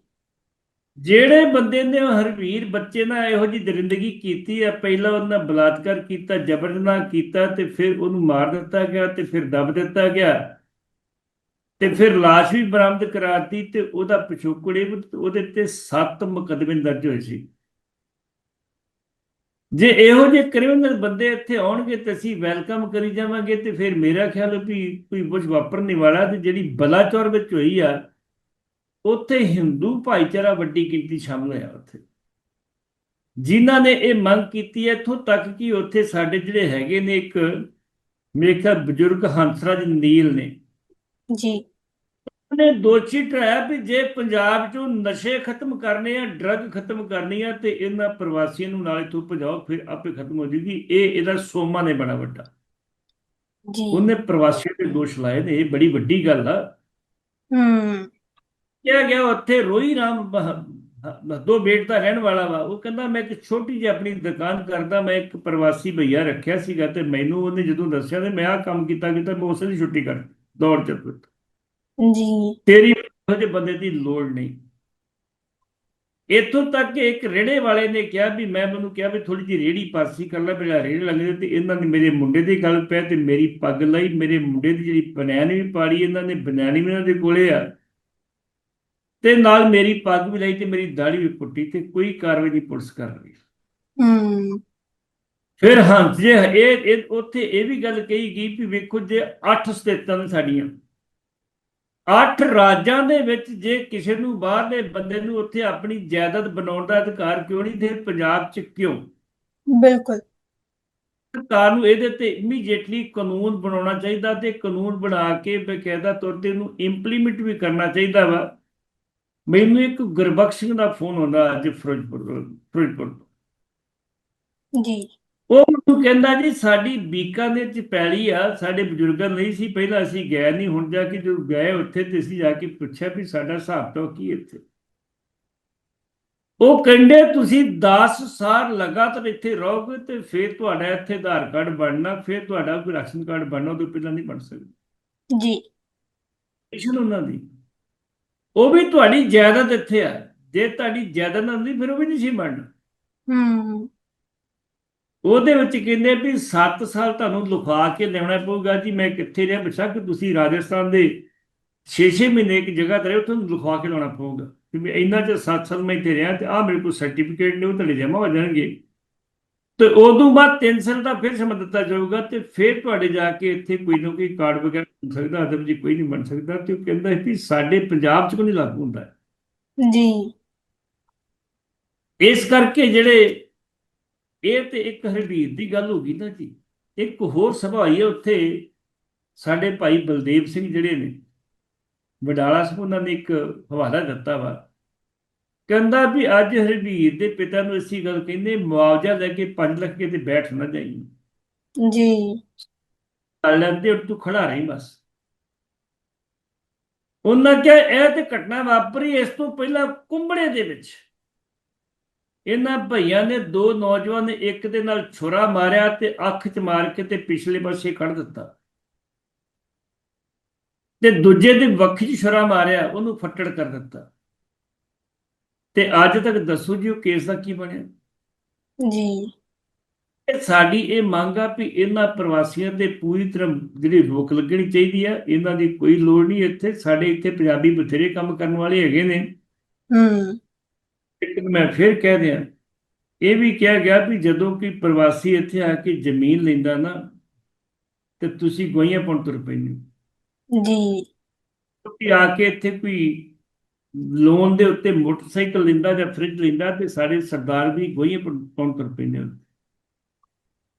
ਜਿਹੜੇ ਬੰਦੇ ਨੇ ਹਰਵੀਰ ਬੱਚੇ ਨਾਲ ਇਹੋ ਜੀ ਦਰਿੰਦਗੀ ਕੀਤੀ ਹੈ ਪਹਿਲਾਂ ਉਹਨਾਂ ਬਲਾਤਕਾਰ ਕੀਤਾ ਜ਼ਬਰਦਸਤੀ ਕੀਤਾ ਤੇ ਫਿਰ ਉਹਨੂੰ ਮਾਰ ਦਿੱਤਾ ਗਿਆ ਤੇ ਫਿਰ ਦਬ ਦਿੱਤਾ ਗਿਆ ਤੇ ਫਿਰ ਲਾਸ਼ ਵੀ ਬਰਾਮਦ ਕਰਾਤੀ ਤੇ ਉਹਦਾ ਪਿਛੋਕੜੇ ਉਹਦੇ ਤੇ 7 ਮੁਕੱਦਮੇ ਦਰਜ ਹੋਏ ਸੀ। ਜੇ ਇਹੋ ਜਿਹੇ ਕ੍ਰਿਮੀਨਲ ਬੰਦੇ ਇੱਥੇ ਆਉਣਗੇ ਤੇ ਅਸੀਂ ਵੈਲਕਮ ਕਰੀ ਜਾਵਾਂਗੇ ਤੇ ਫਿਰ ਮੇਰਾ ਖਿਆਲ ਵੀ ਕੋਈ ਕੁਝ ਵਾਪਰਨ ਵਾਲਾ ਤੇ ਜਿਹੜੀ ਬਲਾਚੌਰ ਵਿੱਚ ਹੋਈ ਆ, ਉੱਥੇ ਹਿੰਦੂ ਭਾਈਚਾਰਾ ਵੱਡੀ ਗਿਣਤੀ ਸ਼ਾਮਲ ਹੋਇਆ ਉੱਥੇ। ਜਿਨ੍ਹਾਂ ਨੇ ਇਹ ਮੰਗ ਕੀਤੀ ਹੈ, ਇੱਥੋਂ ਤੱਕ ਕਿ ਉੱਥੇ ਸਾਡੇ ਜਿਹੜੇ ਹੈਗੇ ਨੇ ਇੱਕ, ਮੇਰੇ ਖਿਆਲ ਬਜ਼ੁਰਗ ਹੰਸਰਾਜ ਨੀਲ ਨੇ। ਜੀ। ਉਹਨੇ ਦੋਸ਼ੀ ਠਹਿਰਾਇਆ ਵੀ ਜੇ ਪੰਜਾਬ 'ਚੋਂ ਨਸ਼ੇ ਖਤਮ ਕਰਨੇ ਆ ਡਰੱਗ ਖਤਮ ਕਰਨੀ ਆ ਤੇ ਇਹਨਾਂ ਪ੍ਰਵਾਸੀਆਂ ਨੂੰ ਨਾਲ ਇੱਥੋਂ ਭਜਾਓ ਫਿਰ ਆਪੇ ਖਤਮ ਹੋ ਜੂਗੀ। ਇਹ ਇਹਦਾ ਸੋਮਾ ਨੇ ਬੜਾ ਵੱਡਾ। ਜੀ। ਉਹਨੇ ਪ੍ਰਵਾਸੀਆਂ ਤੇ ਦੋਸ਼ ਲਾਏ ਨੇ ਇਹ ਬੜੀ ਵੱਡੀ ਗੱਲ ਆ। ਹੂੰ। ਕਿਹਾ ਗਿਆ ਉੱਥੇ ਰੋਈ ਰਾਮ ਦੋ ਬੇਟ ਦਾ ਰਹਿਣ ਵਾਲਾ ਵਾ। ਉਹ ਕਹਿੰਦਾ ਮੈਂ ਇੱਕ ਛੋਟੀ ਜਿਹੀ ਆਪਣੀ ਦੁਕਾਨ ਕਰਦਾ ਮੈਂ ਇੱਕ ਪ੍ਰਵਾਸੀ ਭਈਆ ਰੱਖਿਆ ਸੀਗਾ ਤੇ ਮੈਨੂੰ ਉਹਨੇ ਜਦੋਂ ਦੱਸਿਆ ਤੇ ਮੈਂ ਆਹ ਕੰਮ ਕੀਤਾ ਕੀਤਾ ਮੈਂ ਉਸੇ ਦੀ ਛੁੱਟੀ ਕਰ ਦੌੜ ਚੱਲ ਪਿਆ ਜੀ। ਤੇਰੀ ਜਿਹੇ ਬੰਦੇ ਦੀ ਲੋੜ ਨਹੀਂ। ਇੱਥੋਂ ਤੱਕ ਕਿ ਇੱਕ ਰੇੜੇ ਵਾਲੇ ਨੇ ਕਿਹਾ ਵੀ ਮੈਂ ਮੈਨੂੰ ਕਿਹਾ ਵੀ ਥੋੜੀ ਜਿਹੀ ਰੇੜੀ ਪਾਸੀ ਕਰ ਲੈ ਮੇਰਾ ਰੇੜੇ ਲੱਗਦੇ ਤੇ ਇਹਨਾਂ ਨੇ ਮੇਰੇ ਮੁੰਡੇ ਦੀ ਗੱਲ ਪਿਆ ਤੇ ਮੇਰੀ ਪੱਗ ਲਈ ਮੇਰੇ ਮੁੰਡੇ ਦੀ ਜਿਹੜੀ ਬਨੈਣ ਵੀ ਪਾੜੀ ਇਹਨਾਂ ਨੇ ਬਨੈਣ ਵੀ ਇਹਨਾਂ ਦੇ ਕੋਲੇ ਆ। ਤੇ ਨਾਲ ਮੇਰੀ ਪੱਗ ਵੀ ਲਈ ਤੇ ਮੇਰੀ ਦਾੜੀ ਵੀ ਪੁੱਟੀ ਤੇ ਕੋਈ ਕਾਰਵਾਈ ਨਹੀਂ ਪੁਲਿਸ ਕਰ ਰਹੀ। ਹੂੰ। ਫਿਰ ਹੰਸ ਜੇ ਇਹ ਇਹ ਉੱਥੇ ਇਹ ਵੀ ਗੱਲ ਕਹੀ ਗਈ ਵੀ ਵੇਖੋ ਜੇ 8 ਸਟੇਟਾਂ ਨੇ ਸਾਡੀਆਂ 8 ਰਾਜਾਂ ਦੇ ਵਿੱਚ ਜੇ ਕਿਸੇ ਨੂੰ ਬਾਹਰਲੇ ਬੰਦੇ ਨੂੰ ਉੱਥੇ ਆਪਣੀ ਜਾਇਦਾਦ ਬਣਾਉਣ ਦਾ ਅਧਿਕਾਰ ਕਿਉਂ ਨਹੀਂ ਤੇ ਪੰਜਾਬ 'ਚ ਕਿਉਂ? ਬਿਲਕੁਲ। ਸਰਕਾਰ ਨੂੰ ਇਹਦੇ ਤੇ ਇਮੀਡੀਏਟਲੀ ਕਾਨੂੰਨ ਬਣਾਉਣਾ ਚਾਹੀਦਾ ਤੇ ਕਾਨੂੰਨ ਬਣਾ ਕੇ ਬਕਾਇਦਾ ਤੌਰ ਤੇ ਇਹਨੂੰ ਇੰਪਲੀਮੈਂਟ ਵੀ ਕਰਨਾ ਚਾਹੀਦਾ ਵਾ। ਮੈਨੂੰ ਇੱਕ ਗੁਰਬਖਸ਼ ਸਿੰਘ ਦਾ ਫੋਨ ਆਉਂਦਾ ਅੱਜ ਫਿਰੋਜ਼ਪੁਰ ਫਿਰੋਜ਼ਪੁਰ। ਜੀ। ਉਹ ਮੈਨੂੰ ਕਹਿੰਦਾ ਜੀ ਸਾਡੀ ਬੀਕਾਨੇਰ ਚ ਪੈਲੀ ਆ ਸਾਡੇ ਬਜ਼ੁਰਗਾਂ ਨਹੀਂ ਸੀ ਪਹਿਲਾਂ ਅਸੀਂ ਗਏ ਨਹੀਂ ਹੁਣ ਜਾ ਕੇ ਜਦੋਂ ਗਏ ਉੱਥੇ ਤੇ ਅਸੀਂ ਜਾ ਕੇ ਪੁੱਛਿਆ ਵੀ ਸਾਡਾ ਹਿਸਾਬ ਤਾਂ ਕੀ ਇੱਥੇ? ਉਹ ਕਹਿੰਦੇ ਤੁਸੀਂ 10 ਸਾਲ ਲਗਾਤਾਰ ਇੱਥੇ ਰਹੋਗੇ ਤੇ ਫਿਰ ਤੁਹਾਡਾ ਇੱਥੇ ਆਧਾਰ ਕਾਰਡ ਬਣਨਾ ਫਿਰ ਤੁਹਾਡਾ ਕੋਈ ਰਾਸ਼ਨ ਕਾਰਡ ਬਣਨਾ ਉਹਦੇ ਪਹਿਲਾਂ ਨਹੀਂ ਬਣ ਸਕਦਾ। ਜੀ। ਪੋਜੀਸ਼ਨ ਉਹਨਾਂ ਦੀ। ਉਹ ਵੀ ਤੁਹਾਡੀ ਜਾਇਦਾਦ ਇੱਥੇ ਆ। ਜੇ ਤੁਹਾਡੀ ਜਾਇਦਾਦ ਨਾ ਹੁੰਦੀ ਫਿਰ ਉਹ ਵੀ ਨਹੀਂ ਸੀ ਬਣਨਾ। ਹੂੰ। ਉਹਦੇ ਵਿੱਚ ਕਹਿੰਦੇ ਵੀ 7 ਸਾਲ ਤੁਹਾਨੂੰ ਲੁਕਾ ਕੇ ਲਿਆਉਣਾ ਪਊਗਾ। ਜੀ ਮੈਂ ਕਿੱਥੇ ਰਿਹਾ? ਬੇਸ਼ੱਕ ਤੁਸੀਂ ਰਾਜਸਥਾਨ ਦੇ 6-6 ਮਹੀਨੇ ਇੱਕ ਜਗ੍ਹਾ ਤੇ ਰਹੇ ਤੁਹਾਨੂੰ ਲਿਖਵਾ ਕੇ ਲਾਉਣਾ ਪਊਗਾ। ਕਿ ਮੈਂ ਇੰਨਾ ਚ 7 ਸਾਲ ਮੈਂ ਇੱਥੇ ਰਿਹਾ ਤੇ ਆ ਮੇਰੇ ਕੋਲ ਸਰਟੀਫਿਕੇਟ ਨੇ ਉਹ ਤੁਹਾਡੇ ਜਮ੍ਹਾਂ ਹੋ ਜਾਣਗੇ। ਤੇ ਉਦੋਂ ਬਾਅਦ 3 ਸਾਲ ਦਾ ਫਿਰ ਸਮਾਂ ਦਿੱਤਾ ਜਾਊਗਾ ਤੇ ਫਿਰ ਤੁਹਾਡੇ ਜਾ ਕੇ ਇੱਥੇ ਕੋਈ ਨਾ ਕੋਈ ਕਾਰਡ ਵਗੈਰਾ ਬਣ ਸਕਦਾ ਅਦਮ ਜੀ ਕੋਈ ਨਹੀਂ ਬਣ ਸਕਦਾ ਤੇ ਉਹ ਕਹਿੰਦਾ ਸੀ ਵੀ ਸਾਡੇ ਪੰਜਾਬ 'ਚ ਕੋਈ ਨਹੀਂ ਲਾਗੂ ਹੁੰਦਾ? ਜੀ। ਇਸ ਕਰਕੇ ਜਿਹੜੇ ਇਹ ਤੇ ਇੱਕ ਹਰਵੀਰ ਦੀ ਗੱਲ ਹੋ ਗਈ ਨਾ ਜੀ। ਇੱਕ ਹੋਰ ਸਭਾ ਹੋਈ ਹੈ ਉੱਥੇ। ਸਾਡੇ ਭਾਈ ਬਲਦੇਵ ਸਿੰਘ ਜਿਹੜੇ ਨੇ ਵਡਾਲਾ ਸਾਹਿਬ ਉਹਨਾਂ ਨੇ ਇੱਕ ਹਵਾਲਾ ਦਿੱਤਾ ਵਾ। ਕਹਿੰਦਾ ਵੀ ਅੱਜ ਹਰਵੀਰ ਦੇ ਪਿਤਾ ਨੂੰ ਅਸੀਂ ਗੱਲ ਕਹਿੰਦੇ ਮੁਆਵਜ਼ਾ ਲੈ ਕੇ 5 ਲੱਖ ਕੇ ਤੇ ਬੈਠ ਨਾ ਜਾਈ। ਜੀ। ਲੈਂਦੇ ਤੂੰ ਖੜਾ ਰਹੀ ਬਸ। ਉਹਨਾਂ ਕਿਹਾ ਇਹ ਤੇ ਘਟਨਾ ਵਾਪਰੀ ਇਸ ਤੋਂ ਪਹਿਲਾਂ ਕੁੰਬੜੇ ਦੇ ਵਿੱਚ। ਇਹਨਾਂ ਭਈਆਂ ਨੇ ਦੋ ਨੌਜਵਾਨ ਨੇ ਇੱਕ ਦੇ ਨਾਲ ਛੁਰਾ ਮਾਰਿਆ ਤੇ ਅੱਖ 'ਚ ਮਾਰ ਕੇ ਤੇ ਪਿਛਲੇ ਪਾਸੇ ਕੱਢ ਦਿੱਤਾ। ਤੇ ਦੂਜੇ ਦੇ ਵੱਖ 'ਚ ਛੁਰਾ ਮਾਰਿਆ ਉਹਨੂੰ ਫੱਟੜ ਕਰ ਦਿੱਤਾ। ਤੇ ਅੱਜ ਤੱਕ ਦੱਸੋ ਜੀ ਉਹ ਕੇਸ ਦਾ ਕੀ ਬਣਿਆ? ਜੀ। ਇਹ ਸਾਡੀ ਇਹ ਮੰਗ ਆ ਵੀ ਇਹਨਾਂ ਪ੍ਰਵਾਸੀਆਂ ਤੇ ਪੂਰੀ ਤਰ੍ਹਾਂ ਜਿਹੜੀ ਰੋਕ ਲੱਗਣੀ ਚਾਹੀਦੀ ਆ ਇਹਨਾਂ ਦੀ ਕੋਈ ਲੋੜ ਨਹੀਂ। ਇੱਥੇ ਸਾਡੇ ਇੱਥੇ ਪੰਜਾਬੀ ਬਥੇਰੇ ਕੰਮ ਕਰਨ ਵਾਲੇ ਹੈਗੇ ਨੇ। ਹੂੰ। ਲੇਕਿਨ ਮੈਂ ਫਿਰ ਕਹਿ ਦਿਆਂ ਇਹ ਵੀ ਕਿਹਾ ਗਿਆ ਵੀ ਜਦੋਂ ਕੋਈ ਪ੍ਰਵਾਸੀ ਇੱਥੇ ਆ ਕੇ ਜ਼ਮੀਨ ਲੈਂਦਾ ਨਾ ਤੇ ਤੁਸੀਂ ਗੋਈਆਂ ਪਾਉਣ ਤੁਰ ਪੈਂਦੇ ਹੋ। ਜੀ। ਕਿਉਂਕਿ ਆ ਕੇ ਇੱਥੇ ਕੋਈ ਲੋਨ ਦੇ ਉੱਤੇ ਮੋਟਰਸਾਈਕਲ ਲੈਂਦਾ ਜਾਂ ਫ੍ਰਿਜ ਲੈਂਦਾ ਤੇ ਸਾਡੇ ਸਰਦਾਰ ਵੀ ਗੋਈਆਂ ਪਾਉਣ ਤੁਰ ਪੈਂਦੇ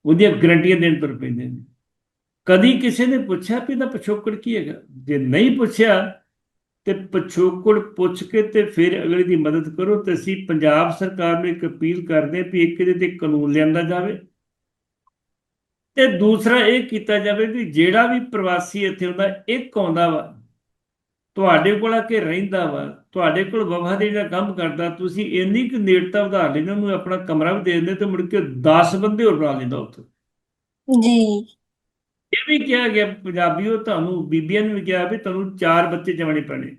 ਉਹਦੀਆਂ ਗਰੰਟੀਆਂ ਦੇਣ ਤੁਰ ਪੈਂਦੇ ਨੇ। ਕਦੀ ਕਿਸੇ ਨੇ ਪੁੱਛਿਆ ਵੀ ਇਹਦਾ ਪਿਛੋਕੜ ਕੀ ਹੈਗਾ? ਜੇ ਨਹੀਂ ਪੁੱਛਿਆ ਤੇ ਪਿਛੋਕੜ ਪੁੱਛ ਕੇ ਤੇ ਫਿਰ ਅਗਲੇ ਦੀ ਮਦਦ ਕਰੋ। ਤੇ ਅਸੀਂ ਪੰਜਾਬ ਸਰਕਾਰ ਨੂੰ ਇੱਕ ਅਪੀਲ ਕਰਦੇ ਵੀ ਇੱਕ ਇਹਦੇ ਤੇ ਕਾਨੂੰਨ ਲਿਆਂਦਾ ਜਾਵੇ। ਤੇ ਦੂਸਰਾ ਇਹ ਕੀਤਾ ਜਾਵੇ ਵੀ ਜਿਹੜਾ ਵੀ ਪ੍ਰਵਾਸੀ ਇੱਥੇ ਹੁੰਦਾ, ਇੱਕ ਆਉਂਦਾ ਵਾ, ਤੁਹਾਡੇ ਕੋਲ ਆ ਕੇ ਰਹਿੰਦਾ ਵਾ, ਤੁਹਾਡੇ ਕੋਲ ਵਫ਼ਾ ਦੇ ਦਾ ਕੰਮ ਕਰਦਾ, ਤੁਸੀਂ ਇੰਨੀ ਕੁ ਨੇੜਤਾ ਵਧਾ ਲੈਂਦੇ, ਉਹਨੂੰ ਆਪਣਾ ਕਮਰਾ ਵੀ ਦੇ ਦਿੰਦੇ ਤੇ ਮੁੜ ਕੇ 10 ਬੰਦੇ ਹੋਰ ਬਣਾ ਲੈਂਦਾ ਉੱਥੇ। ਜੀ। ਇਹ ਵੀ ਕਿਹਾ ਗਿਆ ਪੰਜਾਬੀਓ, ਤੁਹਾਨੂੰ ਬੀਬੀਆਂ ਨੂੰ ਵੀ ਕਿਹਾ ਵੀ ਤੁਹਾਨੂੰ ਚਾਰ ਬੱਚੇ ਜਮਾਣੇ ਪੈਣੇ।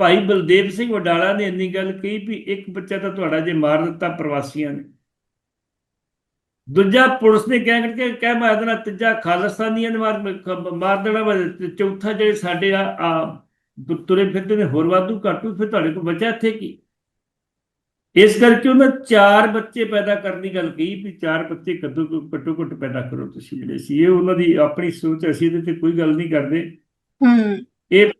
ਭਾਈ ਬਲਦੇਵ ਸਿੰਘ ਵਡਾਲਾ ਨੇ ਇੰਨੀ ਗੱਲ ਕਹੀ ਵੀ ਇੱਕ ਬੱਚਾ ਤਾਂ ਤੁਹਾਡਾ ਜੇ ਮਾਰ ਦਿੱਤਾ ਪ੍ਰਵਾਸੀਆਂ ਨੇ। ਦੂਜਾ ਪੁਲਿਸ ਨੇ ਕਹਿ ਕਰਕੇ ਕਹਿ ਮਾਰ ਦੇਣਾ, ਤੀਜਾ ਖਾਲਸਤਾਨੀਆਂ ਨੇ ਮਾਰ ਮਾਰ ਦੇਣਾ ਚੌਥਾ ਜਿਹੜੇ ਸਾਡੇ ਆ ਆ ਤੁਰੇ ਫਿਰਦੇ ਨੇ ਹੋਰ ਵਾਧੂ ਘਾਟੂ, ਫਿਰ ਤੁਹਾਡੇ ਕੋਲ ਬਚਿਆ ਇੱਥੇ ਕੀ? ਇਸ ਕਰਕੇ ਉਹਨਾਂ ਚਾਰ ਬੱਚੇ ਪੈਦਾ ਕਰਨ ਦੀ ਗੱਲ ਕਹੀ ਵੀ ਚਾਰ ਬੱਚੇ ਕਦੋਂ ਘੱਟੋ ਘੱਟ ਪੈਦਾ ਕਰੋ ਤੁਸੀਂ ਜਿਹੜੇ ਸੀ ਇਹ ਉਹਨਾਂ ਦੀ ਆਪਣੀ ਸੋਚ ਅਸੀਂ ਇਹਦੇ ਤੇ ਕੋਈ ਗੱਲ ਨਹੀਂ ਕਰਦੇ। ਹੂੰ। ਇਹ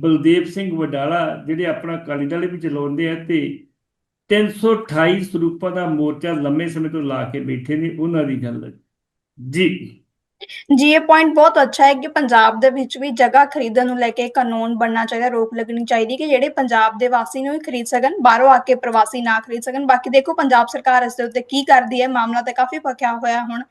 ਬਲਦੇਵ ਸਿੰਘ ਵਡਾਲਾ ਜਿਹੜੇ ਆਪਣਾ ਅਕਾਲੀ ਦਲ ਵੀ ਚਲਾਉਂਦੇ ਆ ਤੇ 328 ਸਰੂਪਾਂ ਦਾ ਮੋਰਚਾ ਲੰਮੇ ਸਮੇਂ ਤੋਂ ਲਾ ਕੇ ਬੈਠੇ ਨੇ ਉਹਨਾਂ ਦੀ ਗੱਲ ਜੀ। ਜੀ ਇਹ ਪੁਆਇੰਟ ਬਹੁਤ ਅੱਛਾ ਹੈ ਕਿ ਪੰਜਾਬ ਦੇ ਵਿੱਚ ਵੀ ਜਗ੍ਹਾ ਖਰੀਦਣ ਨੂੰ ਲੈ ਕੇ ਕਾਨੂੰਨ ਬਣਨਾ ਚਾਹੀਦਾ ਰੋਕ ਲੱਗਣੀ ਚਾਹੀਦੀ ਕਿ ਜਿਹੜੇ ਪੰਜਾਬ ਦੇ ਵਾਸੀ ਨੂੰ ਹੀ ਖਰੀਦ ਸਕਣ ਬਾਹਰੋਂ ਆ ਕੇ ਪ੍ਰਵਾਸੀ ਨਾ ਖਰੀਦ ਸਕਣ। ਬਾਕੀ ਦੇਖੋ ਪੰਜਾਬ ਸਰਕਾਰ ਇਸ ਦੇ ਉੱਤੇ ਕੀ ਕਰਦੀ ਹੈ ਮਾਮਲਾ ਤਾਂ ਕਾਫੀ ਭਖਿਆ ਹੋਇਆ ਹੁਣ।